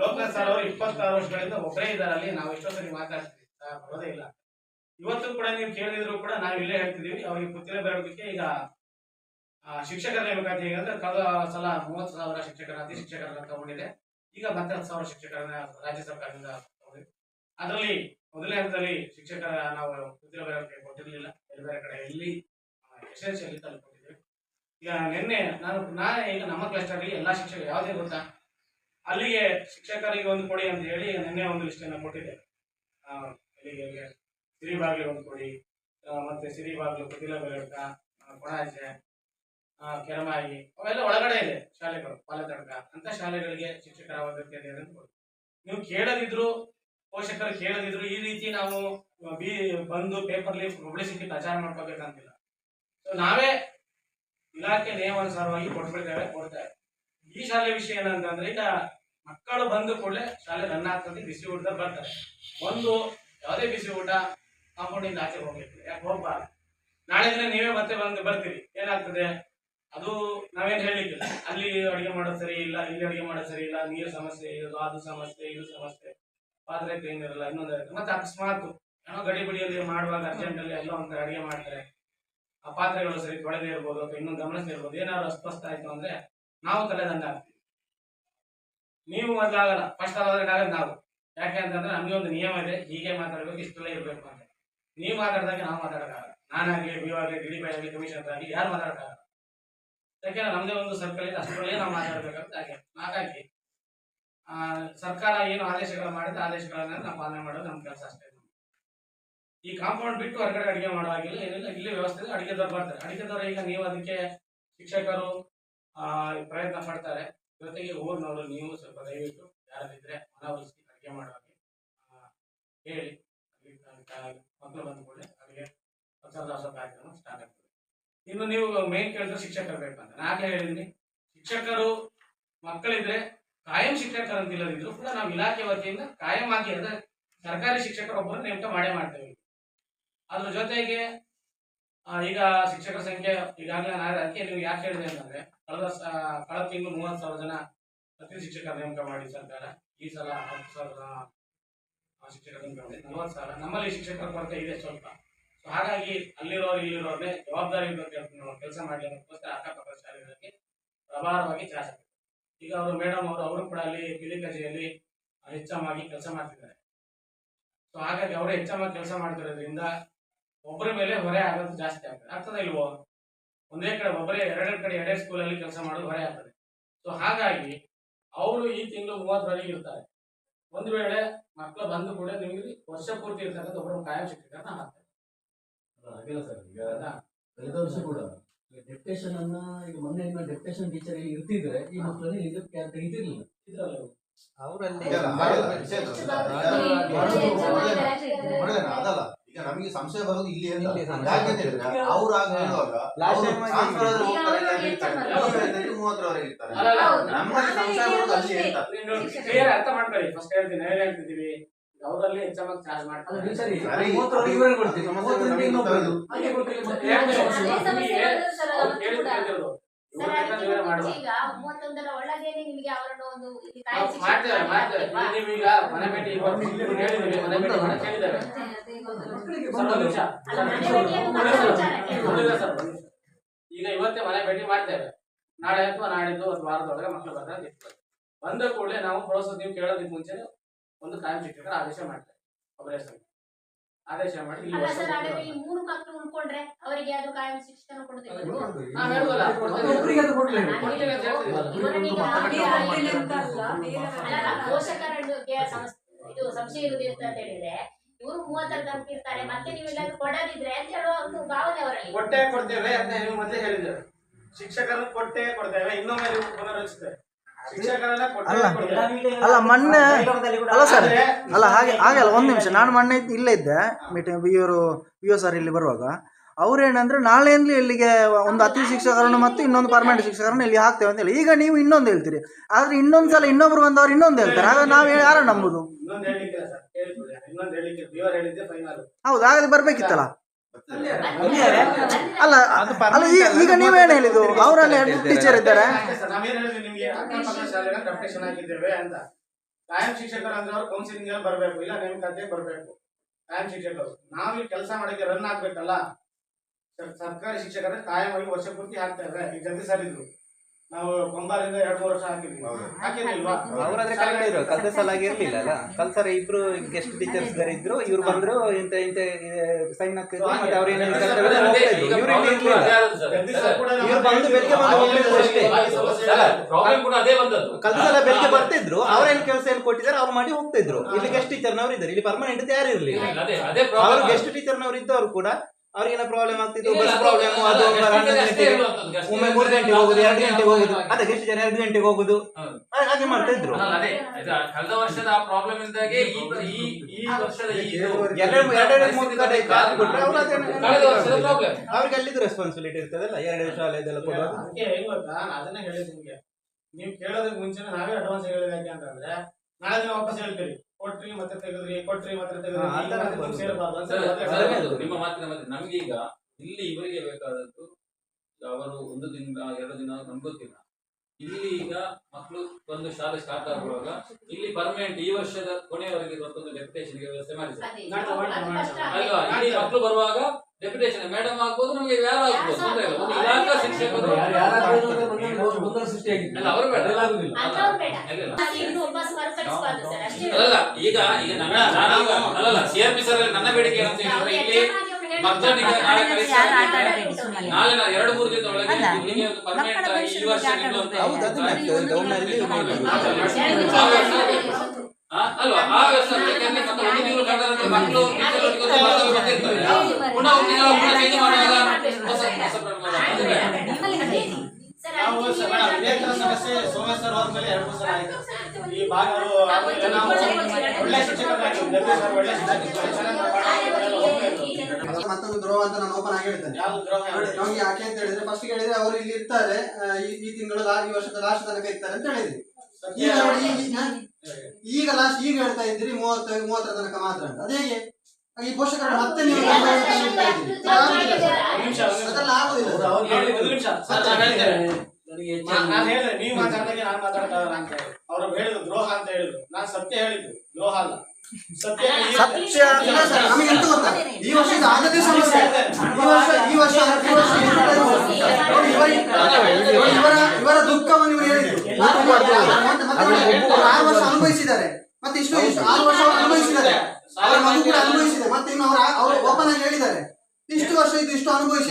ಲೋಕನಾಥ್ ಸರ್ ಅವರು ಇಪ್ಪತ್ತಾರು ವರ್ಷಗಳಿಂದ ಒಬ್ಬರೇ ಇದ್ದಾರೆ ಅಲ್ಲಿ. ನಾವು ಎಷ್ಟೊತ್ತಿಗೆ ಮಾತಾಡ್ತೀವಿ? ಸರ್ ಬರೋದೇ ಇಲ್ಲ. ಇವತ್ತು ಕೂಡ ನೀವು ಕೇಳಿದ್ರು ಕೂಡ ನಾವು ಇಲ್ಲೇ ಹೇಳ್ತಿದೀವಿ. ಅವ್ರಿಗೆ ಗೊತ್ತಿಲ್ಲ ಬರೋದಕ್ಕೆ ಈಗ ಆ, ಶಿಕ್ಷಕರ ನೇಮಕಾತಿ ಹೇಗಂದ್ರೆ ಅಂದ್ರೆ ಕಳೆದ ಸಲ ಮೂವತ್ತು ಸಾವಿರ ಶಿಕ್ಷಕರ ಅತಿ ಶಿಕ್ಷಕರನ್ನ ತಗೊಂಡಿದೆ ಈಗ ಮತ್ತೆ ಹತ್ತು ಸಾವಿರ ಶಿಕ್ಷಕರನ್ನ ರಾಜ್ಯ ಸರ್ಕಾರದಿಂದ ಅದರಲ್ಲಿ ಮೊದಲನೇ ಹಂತದಲ್ಲಿ ಶಿಕ್ಷಕರ ನಾವು ಉದ್ಯೋಗ ಕೊಟ್ಟಿರಲಿಲ್ಲ. ಬೇರೆ ಬೇರೆ ಕಡೆ ಇಲ್ಲಿ ಎಸ್ ಎಲ್ ಸಿ ಅಲ್ಲಿ ತಲುಪಿಕೊಂಡಿದ್ದೀವಿ ಈಗ ನಿನ್ನೆ ನಾನು ನಾನು ಈಗ ನಮ್ಮ ಕ್ಲಸ್ಟರ್ಗೆ ಎಲ್ಲ ಶಿಕ್ಷಕರು ಯಾವುದೇ ಗೊತ್ತಾ? ಅಲ್ಲಿಗೆ ಶಿಕ್ಷಕರಿಗೆ ಒಂದು ಕೊಡಿ ಅಂತ ಹೇಳಿ ನಿನ್ನೆ ಒಂದು ಲಿಸ್ಟನ್ನು ಕೊಟ್ಟಿದ್ದೆ. ಆ, ಇಲ್ಲಿಗೆ ಸಿರಿ ಬಾಗಿಲು ಒಂದು ಕೊಡಿ ಮತ್ತೆ ಮತ್ತೆ ಸಿರಿಬಾಗ್ಲು ಕುದಿಲ ಬೆಳಕ ಕೊಣಾಜೆ ಕೆರಮಾಯಿ ಅವೆಲ್ಲ ಒಳಗಡೆ ಇದೆ ಶಾಲೆಗಳು ಪಾಲತಡ್ಕ ಅಂತ ಶಾಲೆಗಳಿಗೆ ಶಿಕ್ಷಕರ ಕೊಡಿ. ನೀವು ಕೇಳದಿದ್ರು, ಪೋಷಕರು ಕೇಳದಿದ್ರು ಈ ರೀತಿ ನಾವು ಬಿ, ಬಂದು ಪೇಪರ್ಲಿ ಪಬ್ಲಿಸಿಟಿ ಪ್ರಚಾರ ಮಾಡ್ಕೋಬೇಕಂತಿಲ್ಲ ಸೊ ನಾವೇ ಇಲಾಖೆ ನಿಯಮಾನುಸಾರವಾಗಿ ಕೊಟ್ಬಿಡ್ತೇವೆ, ಕೊಡ್ತೇವೆ. ಈ ಶಾಲೆ ವಿಷಯ ಏನಂತಂದ್ರೆ, ಈಗ ಮಕ್ಕಳು ಬಂದ ಕೂಡಲೇ ಶಾಲೆ ರನ್ ಆಗ್ತದೆ, ಬಿಸಿ ಊಟದ ಬರ್ತಾರೆ. ಒಂದು, ಯಾವುದೇ ಬಿಸಿ ಊಟ ಕಾಂಪೌಂಡಿಂದ ಆಚೆ ಹೋಗ್ಬೇಕು ಯಾಕೆ ಹೋಗ್ಬಾರ್ದು? ನಾಳೆ ದಿನ ನೀವೇ ಮತ್ತೆ ಬಂದು ಬರ್ತೀರಿ. ಏನಾಗ್ತದೆ? ಅದು ನಾವೇನ್ ಹೇಳಿಕ್ಕಿಲ್ಲ ಅಲ್ಲಿ ಅಡಿಗೆ ಮಾಡೋದು ಸರಿ ಇಲ್ಲ, ಇಲ್ಲಿ ಅಡಿಗೆ ಮಾಡೋದು ಸರಿ ಇಲ್ಲ, ನೀರು ಸಮಸ್ಯೆ ಇರೋದು ಅದು ಸಮಸ್ಯೆ, ಇದು ಸಮಸ್ಯೆ, ಪಾತ್ರೆ ಕ್ಲೀನ್ ಇರಲ್ಲ, ಇನ್ನೊಂದು. ಮತ್ತೆ ಅಕಸ್ಮಾತ್ ಏನೋ ಗಡಿ ಬಿಡಿಯಲ್ಲಿ ಮಾಡುವಾಗ ಅರ್ಜೆಂಟ್ ಅಲ್ಲಿ ಎಲ್ಲ ಅಡುಗೆ ಅಡಿಗೆ ಮಾಡ್ತಾರೆ ಆ ಪಾತ್ರೆಗಳು ಸರಿ ತೊಳೆದೇ ಇರ್ಬೋದು ಅಥವಾ ಇನ್ನೊಂದು ಇರ್ಬೋದು, ಏನಾದ್ರು ಅಸ್ವಸ್ಥ ಆಯ್ತು ಅಂದ್ರೆ ನಾವು ತಲೆದಂಡ ಹಾಕ್ತೀವಿ ನೀವು ಮೊದಲಾಗಲ್ಲ ಫಸ್ಟ್ ಆದ್ರೆ ಆಗಲ್ಲ ನಾವು. ಯಾಕೆ ಅಂತಂದ್ರೆ ನಮ್ಗೆ ಒಂದು ನಿಯಮ ಇದೆ, ಹೀಗೆ ಮಾತಾಡ್ಬೇಕು, ಇಷ್ಟೆಲ್ಲ ಇರ್ಬೇಕು ಅಂತ. ನೀವು ಮಾತಾಡಿದಾಗ ನಾವು ಮಾತಾಡೋಕ್ಕಾಗಲ್ಲ. ನಾನಾಗ್ಲಿ ಆಗಲಿ ಡಿ ಬಿ ಆಗಲಿ ಕಮಿಷನರ್ ಆಗಲಿ, ಯಾರು ಮಾತಾಡೋಕ್ಕಾಗಲ್ಲ. ಯಾಕೆಂದ್ರೆ ನಮ್ದೇ ಒಂದು ಸರ್ಕಲ್ ಇದೆ ಅಷ್ಟರಲ್ಲೇ ನಾವು ಮಾತಾಡ್ಬೇಕಂತ ಹಾಗೆ. ಹಾಗಾಗಿ ಸರ್ಕಾರ ಏನು ಆದೇಶಗಳು ಮಾಡಿದ್ರೆ ಆದೇಶಗಳನ್ನ ನಾವು ಪಾಲನೆ ಮಾಡೋದು ನಮ್ಮ ಕೆಲಸ ಅಷ್ಟೇ. ಈ ಕಾಂಪೌಂಡ್ ಬಿಟ್ಟು ಹೊರಗಡೆ ಅಡಿಗೆ ಮಾಡುವಾಗಿಲ್ಲ ಏನಿಲ್ಲ, ಇಲ್ಲಿ ವ್ಯವಸ್ಥೆ ಅಡಿಗೆದವ್ರು ಬರ್ತಾರೆ. ಅಡಿಗೆದವ್ರು ಈಗ ನೀವು ಅದಕ್ಕೆ ಶಿಕ್ಷಕರು ಪ್ರಯತ್ನ ಪಡ್ತಾರೆ. ಜೊತೆಗೆ ಊರಿನವರು ನೀವು ಸ್ವಲ್ಪ ದಯವಿಟ್ಟು ಯಾರಿದ್ರೆ ಮನವೊಲಿಸಿ ಅಡಿಗೆ ಮಾಡುವಾಗ ಹೇಳಿ. ಮಕ್ಕಳು ಬಂದ್ಕೊಳ್ಳಿ ಅಡುಗೆ ವಸ್ತ್ರದಾಸ ಕಾರ್ಯಕ್ರಮ ಸ್ಟಾರ್ಟ್ ಆಗ್ತದೆ. ಇನ್ನು ನೀವು ಮೇನ್ ಕೇಳಿದ್ರೆ ಶಿಕ್ಷಕರು ಬೇಕಂತ. ನಾಗಲೇ ಹೇಳಿದ್ದೀನಿ? ಶಿಕ್ಷಕರು ಮಕ್ಕಳಿದ್ರೆ ಕಾಯಂ ಶಿಕ್ಷಕರು ಅಂತ ಇಲ್ಲದಿದ್ರು ಕೂಡ ನಾವು ಇಲಾಖೆ ವತಿಯಿಂದ ಕಾಯಂ ಆಗಿ ಅಂದ್ರೆ ಸರ್ಕಾರಿ ಶಿಕ್ಷಕರೊಬ್ಬರು ನೇಮಕ ಮಾಡೇ ಮಾಡ್ತೇವೆ. ಅದ್ರ ಜೊತೆಗೆ ಈಗ ಶಿಕ್ಷಕರ ಸಂಖ್ಯೆ ಈಗಾಗಲೇ ನಾನು ಅದಕ್ಕೆ ನೀವು ಯಾಕೆ ಹೇಳಿದೆ ಅಂತಂದ್ರೆ, ಕಳೆದ ಕಳೆದ ತಿಂಗಳು ಮೂವತ್ತು ಸಾವಿರ ಜನ ಪ್ರತಿ ಶಿಕ್ಷಕರ ನೇಮಕ ಮಾಡಿ ಸರ್ಕಾರ. ಈ ಸಲ ಹತ್ತು ಸಾವಿರ ಶಿಕ್ಷಕರ ನೇಮಕ ಮಾಡಿ. ನಲವತ್ತು ಸಾವಿರ. ನಮ್ಮಲ್ಲಿ ಶಿಕ್ಷಕರ ಕೊರತೆ ಇದೆ ಸ್ವಲ್ಪ. ಸೊ ಹಾಗಾಗಿ ಅಲ್ಲಿರೋರು ಇಲ್ಲಿರೋರ್ಗೆ ಜವಾಬ್ದಾರಿ ಕೆಲಸ ಮಾಡಲಿ ಅನ್ನೋದಕ್ಕೋಸ್ಕರ ಅಕ್ಕಪಕ್ಕ ಶಾಲೆಗಳಿಗೆ ಪ್ರಭಾರವಾಗಿ ಚಾರ್ಜ್ ಈಗ ಅವರು ಮೇಡಮ್ ಅವರು ಅವರು ಕೂಡ ಅಲ್ಲಿ ಕಚೇರಿಯಲ್ಲಿ ಆಗಿ ಕೆಲಸ ಮಾಡ್ತಿದ್ದಾರೆ. ಸೊ ಹಾಗಾಗಿ ಅವರು ಹೆಚ್ಚಾಗಿ ಕೆಲಸ ಮಾಡ್ತಿರೋದ್ರಿಂದ ಒಬ್ಬರ ಮೇಲೆ ಹೊರೆ ಆಗೋದು ಜಾಸ್ತಿ ಆಗ್ತದೆ. ಆಗ್ತದೆ ಇಲ್ವೋ? ಒಂದೇ ಕಡೆ ಒಬ್ಬರೇ, ಎರಡೆರಡು ಕಡೆ ಎರಡೇ ಸ್ಕೂಲಲ್ಲಿ ಕೆಲಸ ಮಾಡೋದು ಹೊರೆ ಆಗ್ತದೆ. ಸೊ ಹಾಗಾಗಿ ಅವರು ಈ ತಿಂಗಳು ಮೂವತ್ತರವರೆಗೆ ಇರ್ತಾರೆ. ಒಂದು ವೇಳೆ ಮಕ್ಕಳು ಬಂದು ಕೂಡ ನಿಮಗೆ ವರ್ಷ ಪೂರ್ತಿ ಇರ್ತಕ್ಕಂಥ ಒಬ್ಬರು ಕಾಯಂ ಶಿಕ್ಷಕರನ್ನ ಹಾಕ್ತಾರೆ. ಹಾಗಿಲ್ಲ ಸರ್ ಈಗ? ಕಳೆದ ವರ್ಷ ಕೂಡ ಡೆಪ್ಟೇಷನ್ ಅನ್ನ ಈಗ ಮೊನ್ನೆ ಡೆಪ್ಟೇಷನ್ ಟೀಚರ್ ಇರ್ತಿದ್ರೆ ಈ ಮಕ್ಕಳನ್ನ ಇದು ಅಂತ ಇದ್ರಲ್ಲಿ ಅವರಲ್ಲಿ ಅದಲ್ಲ ಈಗ ನಮಗೆ ಸಂಶಯ ಬರೋದು ಇಲ್ಲಿ ಅಂತ ಯಾಕೆ ಅಂತ ಹೇಳಿದ್ರೆ ಅವ್ರು ಆಗ ಹೇಳುವಾಗ ಇಲ್ಲ ಮೂವತ್ತರವರೆಗೆ ಇರ್ತಾರೆ ನಮ್ಮಲ್ಲಿ ಸಂಶಯ ಬರೋದು ಅಲ್ಲಿ ಅರ್ಥ ಮಾಡ್ಕೊಳ್ಳಿ ಫಸ್ಟ್ ಹೇಳ್ತೀನಿ ಹೇಳ್ತಿದ್ದೀವಿ ಅವರಲ್ಲಿ ಹೆಚ್ಚಾಗಿ ಚಾರ್ಜ್ ಮಾಡ್ತಾರೆ. ಸರಿ. ಮೂವತ್ತರವರೆಗೆ ಇವರೇ ಕೊಡ್ತೀವಿ. ಮೂವತ್ತರಿಂದ ಇನ್ನೊಬ್ಬರು. ಹಾಗೆ ಕೊಡ್ತೀವಿ. ಮತ್ತೆ. ಈಗ ಈಗ ಮೂವತ್ತೊಂದರ ಒಳಗೇನೆ ನಿಮಗೆ ಅವರನ್ನು ಒಂದು ಇಲ್ಲಿ ಕಾಯ್ದೆ ನಾವು ಮಾಡ್ತೇವೆ ನೀವೀಗ ಮನೆ ಭೇಟಿ ಮನೆ ಭೇಟಿ ಮಾಡಕ್ಕೆ. ಈಗ ಇವತ್ತೇ ಮನೆ ಭೇಟಿ ಮಾಡ್ತೇವೆ. ನಾಳೆ ಅಥವಾ ನಾಡಿದ್ದು ಒಂದು ವಾರದೊಳಗೆ ಮಕ್ಕಳು ಬರ್ತಾರೆ. ಬಂದ ಕೂಡಲೇ ನಾವು ಪ್ರೋಸೆಸ್ ನೀವು ಕೇಳೋದಕ್ಕೆ ಮುಂಚೆ ಒಂದು ಕಾಯಂ ಶಿಕ್ಷಕರ ಆದೇಶ ಮಾಡ್ತಾರೆ ಒಬ್ಬರೇ ಹೆಸರು ಆದೇಶ ಮಾಡಿ ಇಲ್ಲಿ ಅಲ್ಲ ವರ್ಷ ಸರ್ ಹಾಗಾದ್ರೆ ಈ ಮೂರು ಮಕ್ಕಳು ಉಳ್ಕೊಂಡ್ರೆ ಅವರಿಗೆ ಅದು ಕಾಯಂ ಶಿಕ್ಷಣ ಕೊಡೋದಿಲ್ಲ ನಾವ್ ಹೇಳುದಲ್ಲ, ಕೊಡ್ತೇವೆ. ಒಬ್ರಿಗೆ ಅದು. ನಾನು ಕೊಡ್ತೇವೆ ಅಂತ ಹೇಳ್ತೀವಿ. ಪೋಷಕರಿಗೆ ಸಮಸ್ಯೆ ಇದು ಸಂಶಯ ಇರುವುದು ಅಂತ ಹೇಳಿದ್ರೆ ಇವರು ಮೂವತ್ತರ ತನಕ ಇರ್ತಾರೆ. ಮತ್ತೆ ನೀವೆಲ್ಲಾದ್ರೂ ಕೊಡದಿದ್ರೆ ಅಂತ ಹೇಳುವ ಒಂದು ಭಾವನೆ ಅವರಲ್ಲಿ. ಕೊಟ್ಟೆ ಕೊಡ್ತೇವೆ ಅಂತ ನೀವು ಮೊದಲೇ ಹೇಳಿದ್ದೇವೆ ಶಿಕ್ಷಕರು ಕೊಟ್ಟೆ ಕೊಡ್ತೇವೆ ಇನ್ನೊಮ್ಮೆ ನೀವು ಪುನರ್ರಚಿಸ್ತೇವೆ. ಅಲ್ಲ. ಅಲ್ಲ ಮೊನ್ನೆ ಅಲ್ಲ ಸರ್ ಅಲ್ಲ ಹಾಗೆ ಹಾಗಲ್ಲ ಒಂದು ನಿಮಿಷ. ನಾನು ಮೊನ್ನೆ ಇಲ್ಲೇ ಇದ್ದೆ ಮೀಟಿಂಗ್ ಬಿ ಇವರು ಬಿ ಒ ಸರ್ ಇಲ್ಲಿ ಬರುವಾಗ. ಅವ್ರೇನಂದ್ರೆ ನಾಳೆಯಿಂದಲೂ ಇಲ್ಲಿಗೆ ಒಂದು ಅತಿಥಿ ಶಿಕ್ಷಕರನ್ನು ಮತ್ತು ಇನ್ನೊಂದು ಪರ್ಮನೆಂಟ್ ಶಿಕ್ಷಕರನ್ನು ಇಲ್ಲಿ ಹಾಕ್ತೇವೆ ಅಂತ ಹೇಳಿ. ಈಗ ನೀವು ಇನ್ನೊಂದು ಹೇಳ್ತೀರಿ. ಆದ್ರೆ ಇನ್ನೊಂದು ಸಲ ಇನ್ನೊಬ್ರು ಬಂದವ್ರು ಇನ್ನೊಂದು ಹೇಳ್ತಾರೆ. ಆಗ ನಾವು ಯಾರು ನಂಬುದು? ಇನ್ನೊಂದು ಹೇಳಿಕ್ಕೆ ಸರ್ ಕೇಳ್ಕೊಳ್ಳಿ ಇನ್ನೊಂದು ಹೇಳಿಕ್ಕೆ ದೇವರು ಹೇಳಿದ್ದೆ ಫೈನಲ್ ಹೌದು ಹಾಗಾದ್ರೆ ಬರ್ಬೇಕಿತ್ತಲ್ಲ? ಅಲ್ಲ ಅಲ್ಲ ಈಗ ನೀವೇನು ಹೇಳಿದ್ದು? ಅವರಲ್ಲಿ ಟೀಚರ್ ಇದ್ದಾರೆ. ಅಂತ. ಕಾಯಂ ಶಿಕ್ಷಕರು ಅಂದ್ರೆ ಅವ್ರು ಕೌನ್ಸಿಲಿಂಗ್ ಅಲ್ಲಿ ಬರ್ಬೇಕು ಇಲ್ಲ ಬರ್ಬೇಕು. ಕಾಯಂ ಶಿಕ್ಷಕರು. ನಾವಿಲ್ಲಿ ಕೆಲಸ ಮಾಡಕ್ಕೆ ರನ್ ಆಗ್ಬೇಕಲ್ಲ. ಸರ್- ಸರ್ಕಾರಿ ಶಿಕ್ಷಕರ ಆಗಿ ವರ್ಷ ಪೂರ್ತಿ ಹಾಕ್ತಾರೆ ಈ ಜಗದೀಶ್ ಸರ್ ಇದ್ರು ನಾವು ಕೊಂಬಾರಿಂದ ಎರಡ್ ಮೂರು ವರ್ಷ ಹಾಕಿದ್ವಿ ಹಾಕಿರ್ಲಿಲ್ವಾ? ಅವರಾದ್ರೆ ಕರೆಕ್ಟ್ ಇದ್ರು ಕಲ್ದ ಸಲ ಆಗಿರ್ಲಿಲ್ಲ ಅಲ್ಲ? ಕಲ್ಸರ ಇಬ್ರು ಗೆಸ್ಟ್ ಟೀಚರ್ಸ್ ಇದ್ರು ಇವ್ರು ಬಂದ್ರು ಇಂತ ಇಂತ ಸೈನ್ ಹಾಕಿದ್ರು ಮತ್ತೆ ಅವ್ರು ಏನೇನು ಇವ್ರು ಇಲ್ಲಿ ಇರ್ಲಿಲ್ಲ. ಸರ್. ಕೂಡ ಇವ್ರು ಬಂದು ಬೆಳಿಗ್ಗೆ ಬಂದು ಹೋಗ್ತಿದ್ರು ಅಷ್ಟೇ. ಕಲ್ದ ಸಲ ಬೆಳಿಗ್ಗೆ ಬರ್ತಿದ್ರು ಅವ್ರೇನ್ ಕೆಲಸ ಏನ್ ಕೊಟ್ಟಿದ್ದಾರೆ ಅವ್ರು ಮಾಡಿ ಹೋಗ್ತಿದ್ರು ಇಲ್ಲಿ ಗೆಸ್ಟ್ ಟೀಚರ್ನವ್ರು ಇದ್ದಾರೆ. ಇಲ್ಲಿ ಪರ್ಮನೆಂಟ್ ಯಾರು ಇರ್ಲಿಲ್ಲ. ಅವ್ರು ಅದೇ ಅವರು ಪ್ರಾಬ್ಲಮ್ ಗೆಸ್ಟ್ ಟೀಚರ್ನವ್ರು ಇದ್ದವರು ಕೂಡ ಅವ್ರಿಗೇನೋ ಪ್ರಾಬ್ಲಮ್ ಆಗ್ತಿತ್ತು ಬಸ್ ಪ್ರಾಬ್ಲಮ್ ಅದು ಒಮ್ಮೆ ಮೂರು ಗಂಟೆಗೆ ಹೋಗುದು ಎರಡು ಗಂಟೆಗೆ ಹೋಗುದು. ಅದಕ್ಕೆ ಎಷ್ಟು ಜನ ಎರಡು ಗಂಟೆಗೆ ಹೋಗುದು. ಹಾಗೆ ಮಾಡ್ತಾ ಇದ್ರು. ಅದೇ ಇದು ಕಳೆದ ವರ್ಷದ ಆ ಪ್ರಾಬ್ಲಮ್ ಇಂದಾಗಿ ಈ ಈ ವರ್ಷದ ಎರಡು ಎರಡು ಮೂರು ಕಡೆ ಕಾಸು ಕೊಟ್ರೆ ಅವ್ರು ಕಳೆದ ವರ್ಷದ ಪ್ರಾಬ್ಲಮ್ ಅವ್ರಿಗೆ ಅಲ್ಲಿದ್ದು ರೆಸ್ಪಾನ್ಸಿಬಿಲಿಟಿ ಇರ್ತದಲ್ಲ ಎರಡು ಕೊಡುವಾಗ. ಹೆಂಗ್ ಗೊತ್ತಾ? ನಾನು ಅದನ್ನೇ ಹೇಳಿದ್ ನಿಮ್ಗೆ. ನೀವು ಕೇಳೋದಕ್ಕೆ ಮುಂಚೆ ನಾವೇ ಅಡ್ವಾನ್ಸ್ ಹೇಳಿದ ಯಾಕೆ ಅಂತಂದ್ರೆ ನಾಳೆ ವಾಪಸ್ ಹೇಳ್ತೀರಿ. ಕೊಟ್ರಿ ಮತ್ತೆ ತೆಗೆದ್ರಿ ಕೊಟ್ರಿ ಮತ್ತೆ ತೆಗೆದ್ರಿ ಆ ಥರ ಸೇರಬಾರ್ದು ಅಂತ ಸರ್, ಮೊದ್ಲೇ ಸರ್, ಅದು ನಿಮ್ಮ ಮಾತಿನ ಮತ್ತೆ ನಮ್ಗೆ ಈಗ ಇಲ್ಲಿ ಇವರಿಗೆ ಬೇಕಾದದ್ದು ಅವರು ಒಂದು ದಿನ ಎರಡು ದಿನ ನಮ್ಗೆ ಗೊತ್ತಿಲ್ಲ. ಇಲ್ಲಿ ಈಗ ಮಕ್ಕಳು ಒಂದು ಶಾಲೆ ಸ್ಟಾರ್ಟ್ ಆಗುವಾಗ ಇಲ್ಲಿ ಪರ್ಮನೆಂಟ್ ಈ ವರ್ಷದ ಕೊನೆಯವರೆಗೆ ಮತ್ತೊಂದು ಡೆಪ್ಯುಟೇಷನ್ ವ್ಯವಸ್ಥೆ ಮಾಡಿದ್ದಾರೆ. ಅದೇ. ಅಲ್ವಾ? ಇಲ್ಲಿ ಮಕ್ಕಳು ಬರುವಾಗ ಡೆಪ್ಯುಟೇಷನ್ ಮೇಡಮ್ ಆಗ್ಬೋದು ನಮಗೆ ಯಾರು ಆಗ್ಬೋದು? ತೊಂದ್ರೆ ಇಲ್ಲ. ಒಂದು ಇಲಾಖಾ ಶಿಕ್ಷಕರು ಅಲ್ಲ ಅವರು ಬೇಡ. ಅಲ್ಲ ಈಗ ಈಗ ನನ್ನ ಅಲ್ಲಲ್ಲ ಸಿ ಆರ್ ಪಿ ಸರ್ ನನ್ನ ಬೇಡಿಕೆ ಏನಂತ ಹೇಳಿದ್ರೆ ಇಲ್ಲಿ ನಾಳೆ. ನಾಳೆ ನಾನು ಎರಡು ಮೂರು ದಿನದ ಒಳಗೆ ಇಲ್ಲಿಗೆ ಒಂದು ಆಗಿ ಈ ವರ್ಷ ನಿಲ್ಲುವಂತ ಅಲ್ವಾ? ಯಾಕಂದ್ರೆ ಮತ್ತೆ ಒಂದು ತಿಂಗಳು ಮಕ್ಕಳು ಟೀಚರ್ ಒಟ್ಟಿಗೆ ಬರ್ತಿರ್ತಾರೆ. ಪುನಃ ಒಂದು ತಿಂಗಳ ಪುನಃ ಮಾಡುವಾಗ ಹೊಸ ಹೊಸ ಸಮಸ್ಯೆ ಸೋಮೇಶ್ ಸರ್ ಎರಡು ಆಯ್ತು. ಈ ಭಾಗ ಒಳ್ಳೆ ಶಿಕ್ಷಕರಾಗಿ ಒಳ್ಳೆ. ಮತ್ತೊಂದು ದ್ರೋಹ ಅಂತ ನಾನು ಓಪನ್ ಆಗಿ ಹೇಳ್ತೇನೆ. ನಮ್ಗೆ ದ್ರೋಹ? ಯಾಕೆ ಅಂತ ಹೇಳಿದ್ರೆ ಫಸ್ಟ್ ಹೇಳಿದ್ರೆ ಅವರು ಇಲ್ಲಿ ಇರ್ತಾರೆ ಈ ತಿಂಗಳು ಈ ವರ್ಷದ ಲಾಸ್ಟ್ ತನಕ ಇರ್ತಾರೆ ಅಂತ ಹೇಳಿದ್ರಿ. ಈಗ ನೋಡಿ ಲಾಸ್ಟ್ ಈಗ ಹೇಳ್ತಾ ಇದ್ರಿ ಮೂವತ್ತ ಮೂವತ್ತರ ತನಕ ಮಾತ್ರ ಅಂತ. ಅದೇ ಹೇಗೆ? ಈ ಪೋಷಕರು ಮತ್ತೆ ನೀವು ನಾನು ನೀವು ಮಾತಾಡಿದಾಗೆ ಅಂತ ಹೇಳಿ ಅವರು ಹೇಳಿದ್ರು ದ್ರೋಹ ಅಂತ ಹೇಳಿದ್ರು. ನಾನು ಸತ್ಯ ಹೇಳಿದ್ದು ದ್ರೋಹ ಅಲ್ಲ. ಸತ್ಯ ಈ- ಸತ್ಯ ಇಲ್ಲ ಸರ್ ನಮಗೆ ಎಂತ ಗೊತ್ತಾ? ಈ ವರ್ಷ ಇದು ಆಗದೇ ಸಮಸ್ಯೆ ಈ ವರ್ಷ ಈ ಇವರ- ಇವರ ದುಃಖವನ್ನು ಇವರು ಹೇಳಿದ್ರು. ಆರು ವರ್ಷ ಅನುಭವಿಸಿದ್ದಾರೆ. ಮತ್ತೆ ಇಷ್ಟು ಇಷ್ಟು ಆರು ವರ್ಷ ಅವರು ಅನುಭವಿಸಿದ್ದಾರೆ. ಅವರ ಮಗು ಕೂಡ ಅನುಭವಿಸಿದೆ. ಮತ್ತೆ ಇನ್ನು ಅವರ ಅವರು ಓಪನ್ ಆಗಿ ಹೇಳಿದ್ದಾರೆ. ಇಷ್ಟು ವರ್ಷ ಇದು ಇಷ್ಟು ಅನುಭವಿಸಿ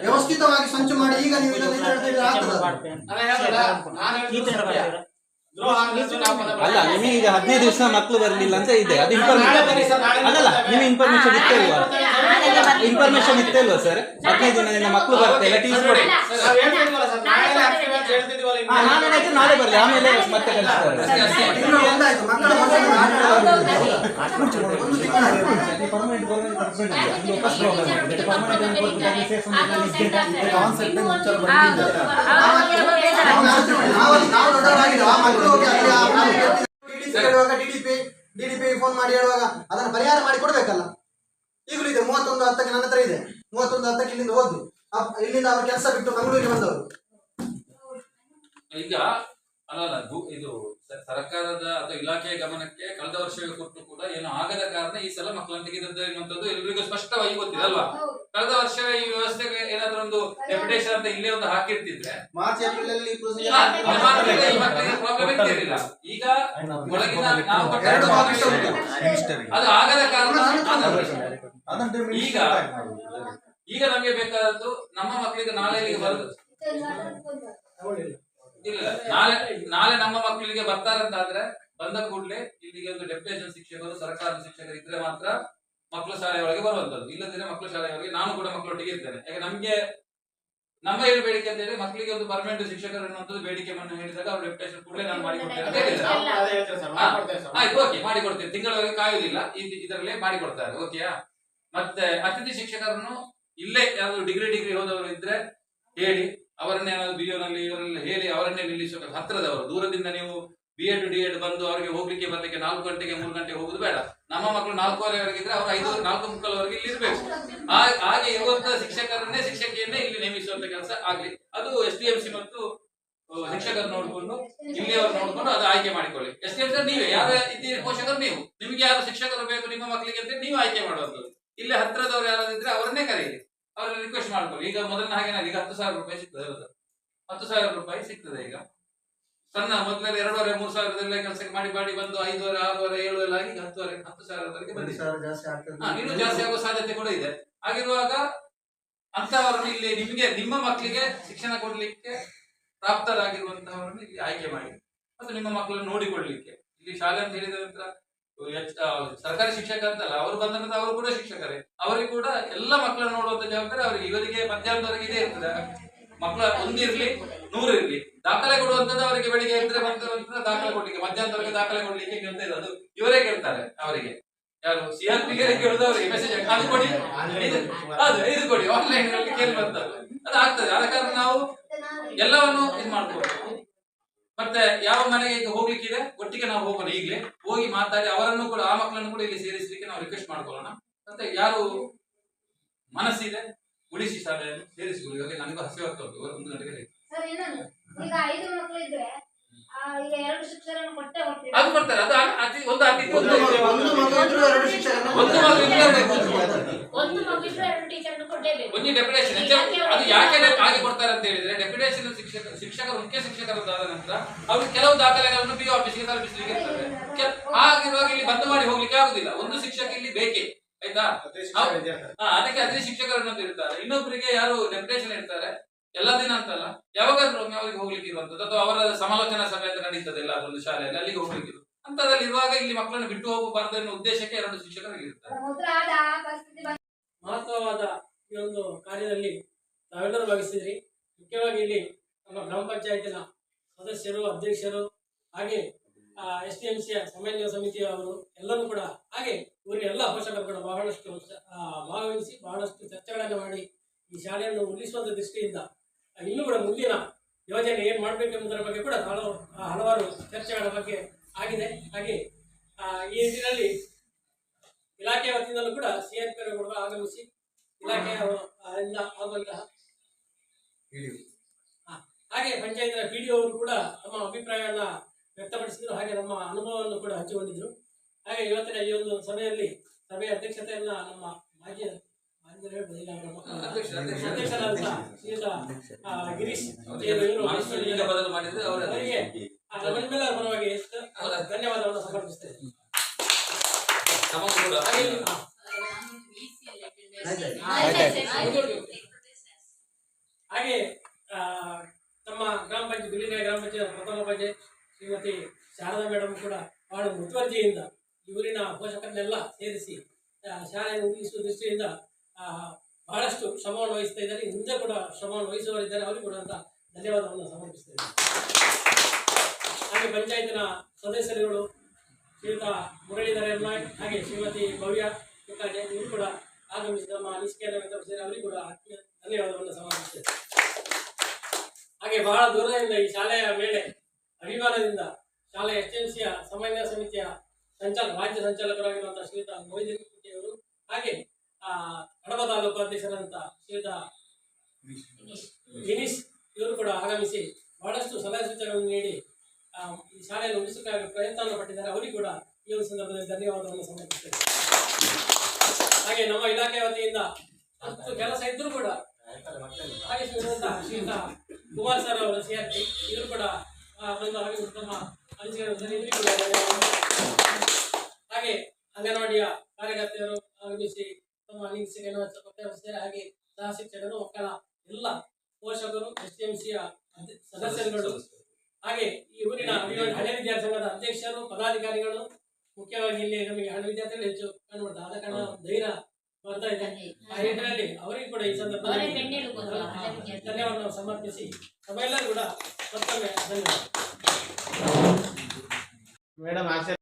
ವ್ಯವಸ್ಥಿತವಾಗಿ ಸಂಚು ಮಾಡಿ ಈಗ ನೀವು ಇದನ್ನು ಇದು ಹೇಳ್ತಾ ಇದ್ರೆ ಆಗ್ತದ? ಅಲ್ಲ. ನಿಮಗೆ ಈಗ ಹದಿನೈದು ದಿವಸ ಮಕ್ಕಳು ಬರಲಿಲ್ಲ ಅಂತ ಇದೆ. ಅದು ಇನ್ಫಾರ್ಮೇಶನ್ ಅಲ್ಲಲ್ಲ ನಿಮ್ಗೆ ಇನ್ಫಾರ್ಮೇಶನ್ ಇತ್ತೇ ಇಲ್ವಾ. ಇನ್ಫಾರ್ಮೇಶನ್ ಇತ್ತೇ ಇಲ್ವಾ ಸರ್? ಹದಿನೈದು ದಿನದಿಂದ ಮಕ್ಕಳು ಬರ್ತಾ ಇಲ್ಲ ಹೇಳ್ತಿದ್ವಲ್ಲ ಸರ್, ನಾಳೆ ನಾಳೆ ಬರ್ಲಿ ಆಮೇಲೆ ಮತ್ತೆ ಕಳಿಸ್ತಾರೆ. ಹೇಳುವಾಗ ಡಿಡಿಪಿ ಡಿಡಿಪಿ ಫೋನ್ ಮಾಡಿ ಹೇಳುವಾಗ ಅದನ್ನ ಪರಿಹಾರ ಮಾಡಿ ಕೊಡ್ಬೇಕಲ್ಲ. ಈಗಲೂ ಇದೆ, ಮೂವತ್ತೊಂದು ಹತ್ತಕ್ಕೆ ನನ್ನ ಹತ್ರ ಇದೆ. ಮೂವತ್ತೊಂದು ಹತ್ತಕ್ಕೆ ಇಲ್ಲಿಂದ ಅಪ್- ಇಲ್ಲಿಂದ ಅವ್ರ ಕೆಲಸ ಬಿಟ್ಟು ಮಂಗಳೂರಿಗೆ ಬಂದವರು. ಈಗ ಅಲ್ಲ ಅಲ್ಲ ಇದು ಸರ್ಕಾರದ ಅಥವಾ ಇಲಾಖೆಯ ಗಮನಕ್ಕೆ ಕಳೆದ ವರ್ಷವೇ ಕೊಟ್ಟು ಕೂಡ ಏನು ಆಗದ ಕಾರಣ ಈ ಸಲ ಮಕ್ಕಳನ್ನು ತೆಗೆದದ್ದು ಎನ್ನುವಂಥದ್ದು ಎಲ್ರಿಗೂ ಸ್ಪಷ್ಟವಾಗಿ ಗೊತ್ತಿದೆ ಅಲ್ವಾ? ಕಳೆದ ವರ್ಷವೇ ಈ ವ್ಯವಸ್ಥೆಗೆ ಏನಾದ್ರೂ ಒಂದು ಡೆಪ್ಯುಟೇಷನ್ ಅಂತ ಇಲ್ಲೇ ಒಂದು ಹಾಕಿರ್ತಿದ್ರೆ? ಮಾರ್ಚ್ ಏಪ್ರಿಲ್ ಅಲ್ಲಿ ಪ್ರಾಬ್ಲಮ್ ಇರ್ತಿರ್ಲಿಲ್ಲ. ಈಗ ಒಳಗಿನ ನಾವು. ಅದು ಆಗದ ಕಾರಣ ಈಗ ಈಗ ನಮಗೆ ಬೇಕಾದದ್ದು ನಮ್ಮ ಮಕ್ಕಳಿಗೆ ನಾಳೆ ಇಲ್ಲಿ ಬರೋದು ಇಲ್ಲ. ನಾಳೆ ನಾಳೆ ನಮ್ಮ ಮಕ್ಕಳಿಗೆ ಬರ್ತಾರಂತಾದ್ರೆ ಬಂದ ಕೂಡಲೇ ಇಲ್ಲಿಗೆ ಒಂದು ಡೆಪ್ಯುಟೇಷನ್ ಶಿಕ್ಷಕರು ಸರ್ಕಾರದ ಶಿಕ್ಷಕರು ಇದ್ರೆ ಮಾತ್ರ ಮಕ್ಕಳ ಶಾಲೆಯೊಳಗೆ ಬರುವಂತದ್ದು ಇಲ್ಲದಿದ್ರೆ ಮಕ್ಕಳ ಶಾಲೆಯೊಳಗೆ ನಾನು ಕೂಡ ಮಕ್ಕಳೊಟ್ಟಿಗೆ ಇರ್ತೇನೆ. ಯಾಕೆ ನಮ್ಗೆ ನಮ್ಮ ಏನು ಬೇಡಿಕೆ ಅಂತ ಹೇಳಿ ಮಕ್ಕಳಿಗೆ ಒಂದು ಪರ್ಮನೆಂಟ್ ಶಿಕ್ಷಕರು ಅನ್ನುವಂಥದ್ದು ಬೇಡಿಕೆ ಮಣ್ಣು ಹೇಳಿದಾಗ ಅವ್ರು ಡೆಪ್ಯೂಟೇಷನ್ ಕೂಡಲೇ ನಾನು ಮಾಡಿಕೊಡ್ತೇನೆ ಆಯ್ತು ಓಕೆ. ಮಾಡಿಕೊಡ್ತೇನೆ. ತಿಂಗಳವರೆಗೆ ಕಾಯುವುದಿಲ್ಲ. ಇದ್- ಇದರಲ್ಲೇ ಮಾಡಿಕೊಡ್ತಾರೆ. ಓಕೆಯಾ? ಮತ್ತೆ ಅತಿಥಿ ಶಿಕ್ಷಕರನ್ನು ಇಲ್ಲೇ ಯಾವ್ದು ಡಿಗ್ರಿ ಡಿಗ್ರಿ ಹೋದವರು ಇದ್ರೆ ಹೇಳಿ. ಅವರನ್ನೇ ಬಿಯೋನಲ್ಲಿ ಇವರೆಲ್ಲ ಹೇಳಿ ಅವರನ್ನೇ ನಿಲ್ಲಿಸೋಕೆ ಹತ್ರದವರು. ದೂರದಿಂದ ನೀವು ಬಿ ಎಡ್ ಡಿ ಎಡ್ ಬಂದು ಅವರಿಗೆ ಹೋಗ್ಲಿಕ್ಕೆ ಬರ್ಲಿಕ್ಕೆ ನಾಲ್ಕು ಗಂಟೆಗೆ ಮೂರು ಗಂಟೆಗೆ ಹೋಗುದು ಬೇಡ. ನಮ್ಮ ಮಕ್ಕಳು ನಾಲ್ಕೂವರೆವರೆಗೆ ಇದ್ರೆ ಅವರು ಐದು ನಾಲ್ಕು ಮುಕ್ಕಲವರೆಗೆ ಇಲ್ಲಿ ಇರಬೇಕು. ಹಾಗೆ ಇರುವಂತಹ ಶಿಕ್ಷಕರನ್ನೇ ಶಿಕ್ಷಕಿಯನ್ನೇ ಇಲ್ಲಿ ನೇಮಿಸುವಂತ ಕೆಲಸ ಆಗ್ಲಿ. ಅದು ಎಸ್ ಡಿ ಎಂ ಸಿ ಮತ್ತು ಶಿಕ್ಷಕರು ನೋಡಿಕೊಂಡು ಇಲ್ಲಿ ಅವರು ನೋಡಿಕೊಂಡು ಅದು ಆಯ್ಕೆ ಮಾಡಿಕೊಳ್ಳಿ. ಎಸ್ ಡಿ ಎಂ ಸಿ ನೀವೇ. ಯಾರು ಇದ್ದೀರಿ ಪೋಷಕರು ನೀವು. ನಿಮ್ಗೆ ಯಾರು ಶಿಕ್ಷಕರು ಬೇಕು ನಿಮ್ಮ ಮಕ್ಕಳಿಗೆ ಅಂತ ನೀವು ಆಯ್ಕೆ ಮಾಡುವಂಥದ್ದು. ಇಲ್ಲಿ ಹತ್ತಿರದವರು ಯಾರಾದ್ರೂ ಇದ್ರೆ ಅವರನ್ನೇ ಕರೆಯಿರಿ ಅವ್ರನ್ನ ರಿಕ್ವೆಸ್ಟ್ ಮಾಡ್ಕೊಳ್ಳಿ ಈಗ ಮೊದಲನೇ ಹಾಗೆ ಈಗ ಹತ್ತು ಸಾವಿರ ರೂಪಾಯಿ ಸಿಗ್ತದೆ ಹತ್ತು ಸಾವಿರ ರೂಪಾಯಿ ಸಿಗ್ತದೆ ಈಗ. ಸಣ್ಣ ಮೊದಲೇ ಎರಡೂವರೆ ಮೂರು ಸಾವಿರದಲ್ಲೇ ಕೆಲಸಕ್ಕೆ ಮಾಡಿ ಮಾಡಿ ಬಂದು ಐದುವರೆ ಆರೂವರೆ ಏಳುವರೆ ಆಗಿ ಈಗ ಹತ್ತುವರೆ ಹತ್ತು ಸಾವಿರದವರೆಗೆ ಬಂದಿದೆ. ಇನ್ನೂ ಜಾಸ್ತಿ ಆಗುವ ಸಾಧ್ಯತೆ ಕೂಡ ಇದೆ. ಹಾಗಿರುವಾಗ ಅಂತವರನ್ನು ಇಲ್ಲಿ ನಿಮಗೆ ನಿಮ್ಮ ಮಕ್ಕಳಿಗೆ ಶಿಕ್ಷಣ ಕೊಡ್ಲಿಕ್ಕೆ ಪ್ರಾಪ್ತರಾಗಿರುವಂತಹವರನ್ನು ಇಲ್ಲಿ ಆಯ್ಕೆ ಮಾಡಿ. ಮತ್ತು ನಿಮ್ಮ ಮಕ್ಕಳನ್ನು ನೋಡಿಕೊಳ್ಳಿಕ್ಕೆ. ಇಲ್ಲಿ ಶಾಲೆ ಅಂತ ಹೇಳಿದ ನಂತರ ಸರ್ಕಾರಿ ಶಿಕ್ಷಕ ಅಂತಲ್ಲ, ಅವರು ಬಂದ ಅವರು ಕೂಡ ಶಿಕ್ಷಕರೇ. ಅವರಿಗೆ ಕೂಡ ಎಲ್ಲ ಮಕ್ಕಳನ್ನ ನೋಡುವಂತ ಜವಾಬ್ದಾರಿ ಅವರಿಗೆ. ಇವರಿಗೆ ಮಧ್ಯಾಹ್ನದವರೆಗೆ ಇದೇ ಇರ್ತದೆ. ಮಕ್ಕಳ ಒಂದಿರ್ಲಿ ನೂರು ಇರ್ಲಿ. ದಾಖಲೆ ಕೊಡುವಂತದ್ದು ಅವರಿಗೆ ಬೆಳಿಗ್ಗೆ ಇದ್ರೆ ನಂತರ ದಾಖಲೆ ಕೊಡ್ಲಿಕ್ಕೆ, ಮಧ್ಯಾಹ್ನದವರೆಗೆ ದಾಖಲೆ ಕೊಡ್ಲಿಕ್ಕೆ ಕೇಳ್ತಾ ಇರೋದು ಇವರೇ ಕೇಳ್ತಾರೆ ಅವರಿಗೆ. ಯಾರು ಸಿ ಆರ್ ಪಿ ಕೇಳುದು ಅವರಿಗೆ ಮೆಸೇಜ್ ಅದು ಕೊಡಿ. ಅದು, ಇದು ಕೊಡಿ. ಆನ್ಲೈನ್ ಕೇಳಿ ಬರ್ತಾರೆ ಅದು ಆಗ್ತದೆ. ಆದ ಕಾರಣ ನಾವು ಎಲ್ಲವನ್ನು ಇದು ಮಾಡ್ಕೋಬೇಕು ಮತ್ತೆ ಯಾವ ಮನೆಗೆ ಈಗ ಹೋಗ್ಲಿಕ್ಕಿದೆ? ಒಟ್ಟಿಗೆ ನಾವು ಹೋಗೋಣ ಈಗಲೇ. ಹೋಗಿ ಮಾತಾಡಿ, ಅವರನ್ನು ಕೂಡ, ಆ ಮಕ್ಕಳನ್ನು ಕೂಡ ಇಲ್ಲಿ ಸೇರಿಸಲಿಕ್ಕೆ ನಾವು ರಿಕ್ವೆಸ್ಟ್ ಮಾಡ್ಕೊಳ್ಳೋಣ. ಮತ್ತೆ ಯಾರು ಮನಸ್ಸಿದೆ, ಉಳಿಸಿ ಶಾಲೆಯನ್ನು ಸೇರಿಸಿಕೊಳ್ಳಿ. ನನಗೂ ಹಸಿವಾಗ್ತಾ ಉಂಟು. ಒಂದು ಗಂಟೆಗೆ ಐದು ಮಕ್ಕಳು ಇದ್ರೆ ಆ, ಈಗ ಎರಡು ಶಿಕ್ಷಕರನ್ನು ಕೊಟ್ಟೆ ಕೊಡ್ತೀವಿ ಅದು ಕೊಡ್ತಾರೆ ಅದು ಅತಿ ಒಂದು ಅತಿಥಿ ಒಂದು ಒಂದು ಮಗು ಇದ್ರೂ ಎರಡು ಶಿಕ್ಷಕರನ್ನ ಒಂದು ಡೆಪ್ಯುಟೇಷನ್ ಅದು ಯಾಕೆ ಆಗಿ ಹಾಗೆ ಕೊಡ್ತಾರೆ ಅಂತ ಹೇಳಿದ್ರೆ ಡೆಪ್ಯುಟೇಷನ್ ಶಿಕ್ಷಕ ಶಿಕ್ಷಕರು ಮುಖ್ಯ ಶಿಕ್ಷಕರಾದ ನಂತರ ಅವ್ರು ಕೆಲವು ದಾಖಲೆಗಳನ್ನು ಬಿ ಆಫೀಸ್ಗೆ ತಲುಪಿಸಲಿಕ್ಕೆ ಆಗಿರುವಾಗ ಹಾಗಿರುವಾಗ ಇಲ್ಲಿ ಬಂದ್ ಮಾಡಿ ಹೋಗ್ಲಿಕ್ಕೆ ಆಗುದಿಲ್ಲ. ಒಂದು ಶಿಕ್ಷಕ ಇಲ್ಲಿ ಬೇಕೇ ಆಯ್ತಾ? ಅದಕ್ಕೆ ಅದೇ ಶಿಕ್ಷಕರನ್ನು ಅಂತ ಇರ್ತಾರೆ ಇನ್ನೊಬ್ಬರಿಗೆ ಯಾರು ಡೆಪ್ಯುಟೇಷನ್ ಇರ್ತಾರೆ ಎಲ್ಲ ದಿನ ಅಂತಲ್ಲ. ಯಾವಾಗಾದ್ರೂ ಒಮ್ಮೆ ಅವರಿಗೆ ಹೋಗ್ಲಿಕ್ಕೆ ಇರುವಂತದ್ದು ಅಥವಾ ಅವರ ಸಮಾಲೋಚನಾ ಸಭೆ ಅಂತ ನಡೀತದೆ ಎಲ್ಲ ಒಂದು ಶಾಲೆಯಲ್ಲಿ ಅಲ್ಲಿಗೆ ಹೋಗ್ಲಿಕ್ಕೆ ಇರು. ಅಂತದಲ್ಲಿ ಇರುವಾಗ ಇಲ್ಲಿ ಮಕ್ಕಳನ್ನು ಬಿಟ್ಟು ಹೋಗಬಾರ್ದು ಎನ್ನುವ ಉದ್ದೇಶಕ್ಕೆ ಎರಡು ಶಿಕ್ಷಕರು ಇರುತ್ತಾರೆ ಮಹತ್ವವಾದ ಈ ಒಂದು ಕಾರ್ಯದಲ್ಲಿ ನಾವೆಲ್ಲರೂ ಭಾಗಿಸಿದ್ರಿ. ಮುಖ್ಯವಾಗಿ ಇಲ್ಲಿ ನಮ್ಮ ಗ್ರಾಮ ಪಂಚಾಯತಿನ ಸದಸ್ಯರು ಅಧ್ಯಕ್ಷರು ಹಾಗೆ ಎಸ್ ಟಿ ಎಂ ಸಿಯ ಸಮನ್ವಯ ಸಮಿತಿಯ ಅವರು ಎಲ್ಲರೂ ಕೂಡ ಹಾಗೆ ಊರಿನ ಎಲ್ಲ ಪೋಷಕರು ಕೂಡ ಬಹಳಷ್ಟು ಆ, ಭಾಗವಹಿಸಿ ಬಹಳಷ್ಟು ಚರ್ಚೆಗಳನ್ನು ಮಾಡಿ ಈ ಶಾಲೆಯನ್ನು ಉಳಿಸುವಂತ ದೃಷ್ಟಿಯಿಂದ ಇನ್ನೂ ಕೂಡ ಮುಂದಿನ ಯೋಜನೆ ಏನು ಮಾಡಬೇಕೆಂಬುದರ ಬಗ್ಗೆ ಕೂಡ ಹಲವು ಹಲವಾರು ಚರ್ಚೆಗಳ ಬಗ್ಗೆ ಆಗಿದೆ ಹಾಗೆ ಈ ನಿಟ್ಟಿನಲ್ಲಿ ಇಲಾಖೆಯ ವತಿಯಿಂದಲೂ ಕೂಡ ಸಿ ಎನ್ ಪಿ ಕೂಡ ಆಗಮಿಸಿ ಇಲಾಖೆಯ ಆಗುವಂತಹ. ಹಾಗೆ ಪಂಚಾಯತ್ನ ಪಿ ಡಿ ಅವರು ಕೂಡ ತಮ್ಮ ಅಭಿಪ್ರಾಯವನ್ನು ವ್ಯಕ್ತಪಡಿಸಿದ್ರು ಹಾಗೆ ನಮ್ಮ ಅನುಭವವನ್ನು ಕೂಡ ಹಂಚಿಕೊಂಡಿದ್ರು ಹಾಗೆ ಇವತ್ತಿನ ಈ ಒಂದು ಸಭೆಯಲ್ಲಿ ಸಭೆಯ ಅಧ್ಯಕ್ಷತೆಯನ್ನ ನಮ್ಮ ಮಾಜಿ ಗಿರೀಶ್ ಪರವಾಗಿ ಸಮರ್ಪಿಸ್ತೇನೆ ಹಾಗೆ ನಮ್ಮ ಗ್ರಾಮ ಪಂಚಾಯತ್ ಬಿಲ್ಲಿನ ಗ್ರಾಮ ಪಂಚಾಯತ್ ಪ್ರಥಮ ಪಂಚಾಯತ್ ಶ್ರೀಮತಿ ಶಾರದಾ ಮೇಡಮ್ ಕೂಡ ಬಹಳ ಮುತುವರ್ಜಿಯಿಂದ ಇವರಿನ ಪೋಷಕರನ್ನೆಲ್ಲ ಸೇರಿಸಿ ಶಾಲೆಯನ್ನು ಮುಗಿಸುವ ದೃಷ್ಟಿಯಿಂದ ಬಹಳಷ್ಟು ಶ್ರಮವನ್ನು ವಹಿಸ್ತಾ ಇದ್ದಾರೆ. ಮುಂದೆ ಕೂಡ ಶ್ರಮವನ್ನು ವಹಿಸುವವರಿದ್ದಾರೆ ಅವರಿಗೂ ಕೂಡ ಅಂತ ಧನ್ಯವಾದವನ್ನು ಸಮರ್ಪಿಸ್ತೇನೆ ಹಾಗೆ ಪಂಚಾಯತಿನ ಸದಸ್ಯರುಗಳು, ಶ್ರೀಯುತ ಮುರಳೀಧರ ಎರ್ನಾಳ್ ಹಾಗೆ ಶ್ರೀಮತಿ ಭವ್ಯ ಮುಖಾಜೆ ಇವರು ಕೂಡ ಆಗಮಿಸಿದ ನಮ್ಮ ಅನಿಸಿಕೆಯನ್ನು ವ್ಯಕ್ತಪಡಿಸಿದರೆ ಅವರಿಗೂ ಕೂಡ ಆತ್ಮೀಯ ಧನ್ಯವಾದವನ್ನು ಸಮರ್ಪಿಸ್ತೇನೆ ಹಾಗೆ ಬಹಳ ದೂರದಿಂದ ಈ ಶಾಲೆಯ ಮೇಲೆ ಅಭಿಮಾನದಿಂದ ಶಾಲೆ ಎಸ್ ಎಂ ಸಿಯ ಸಮನ್ವಯ ಸಮಿತಿಯ ಸಂಚಾಲಕ, ರಾಜ್ಯ ಸಂಚಾಲಕರಾಗಿರುವಂತಹ ಶ್ರೀಯುತ ಮೊಯ್ದೀನ್ ಅವರು, ಹಾಗೆ ಕಡಬ ತಾಲೂಕು ಅಧ್ಯಕ್ಷರಾದಂತಹ ಶ್ರೀಯುತ ಗಿರೀಶ್ ಇವರು ಕೂಡ ಆಗಮಿಸಿ ಬಹಳಷ್ಟು ಸಲಹೆ ಸೂಚನೆಗಳನ್ನು ನೀಡಿ ಈ ಶಾಲೆಯನ್ನು ಉಳಿಸಿಕೊಳ್ಳಲು ಪ್ರಯತ್ನವನ್ನು ಪಟ್ಟಿದ್ದಾರೆ. ಅವರಿಗೆ ಕೂಡ ಈ ಒಂದು ಸಂದರ್ಭದಲ್ಲಿ ಧನ್ಯವಾದವನ್ನು ಸಮರ್ಪಿಸ್ತೇನೆ ಹಾಗೆ ನಮ್ಮ ಇಲಾಖೆ ವತಿಯಿಂದ ಹತ್ತು ಕೆಲಸ ಇದ್ರು ಕೂಡ ಹಾಗೆ ಶ್ರೀಯುತ ಕುಮಾರ್ ಸರ್ ಅವರ ಸಿ ಆರ್ ಟಿ ಇವರು ಕೂಡ ಹಾಗೆ ಅಂಗನವಾಡಿಯ ಕಾರ್ಯಕರ್ತೆಯರು ಆಗಮಿಸಿ ಅನಿಸಿಕೆಯನ್ನು ವ್ಯಕ್ತಪಡಿಸಿದ್ದಾರೆ ಹಾಗೆ ಸಹ ಶಿಕ್ಷಕರು ಮಕ್ಕಳ ಎಲ್ಲ ಪೋಷಕರು ಎಸ್ ಟಿ ಎಂ ಸಿಯ ಸದಸ್ಯರುಗಳು. ಹಾಗೆ ಈ ಊರಿನ ಹಳೆ ವಿದ್ಯಾರ್ಥಿ ಸಂಘದ ಅಧ್ಯಕ್ಷರು ಪದಾಧಿಕಾರಿಗಳು ಮುಖ್ಯವಾಗಿ ಇಲ್ಲಿ ನಮಗೆ ಹಳೆ ವಿದ್ಯಾರ್ಥಿಗಳು ಹೆಚ್ಚು ಕಂಡುಬರ್ತಾರೆ ಆದ ಕಾರಣ ಧೈರ್ಯ ಬರ್ತಾ ಇದೆ. ಆ ನಿಟ್ಟಿನಲ್ಲಿ ಅವರಿಗೆ ಕೂಡ ಈ ಸಂದರ್ಭದಲ್ಲಿ ಧನ್ಯವಾದ ಸಮರ್ಪಿಸಿ ಸಭೆಯೆಲ್ಲರೂ ಕೂಡ ಮತ್ತೊಮ್ಮೆ ಧನ್ಯವಾದ ಮೇಡಮ್ ಆಶೀರ್ವಾದ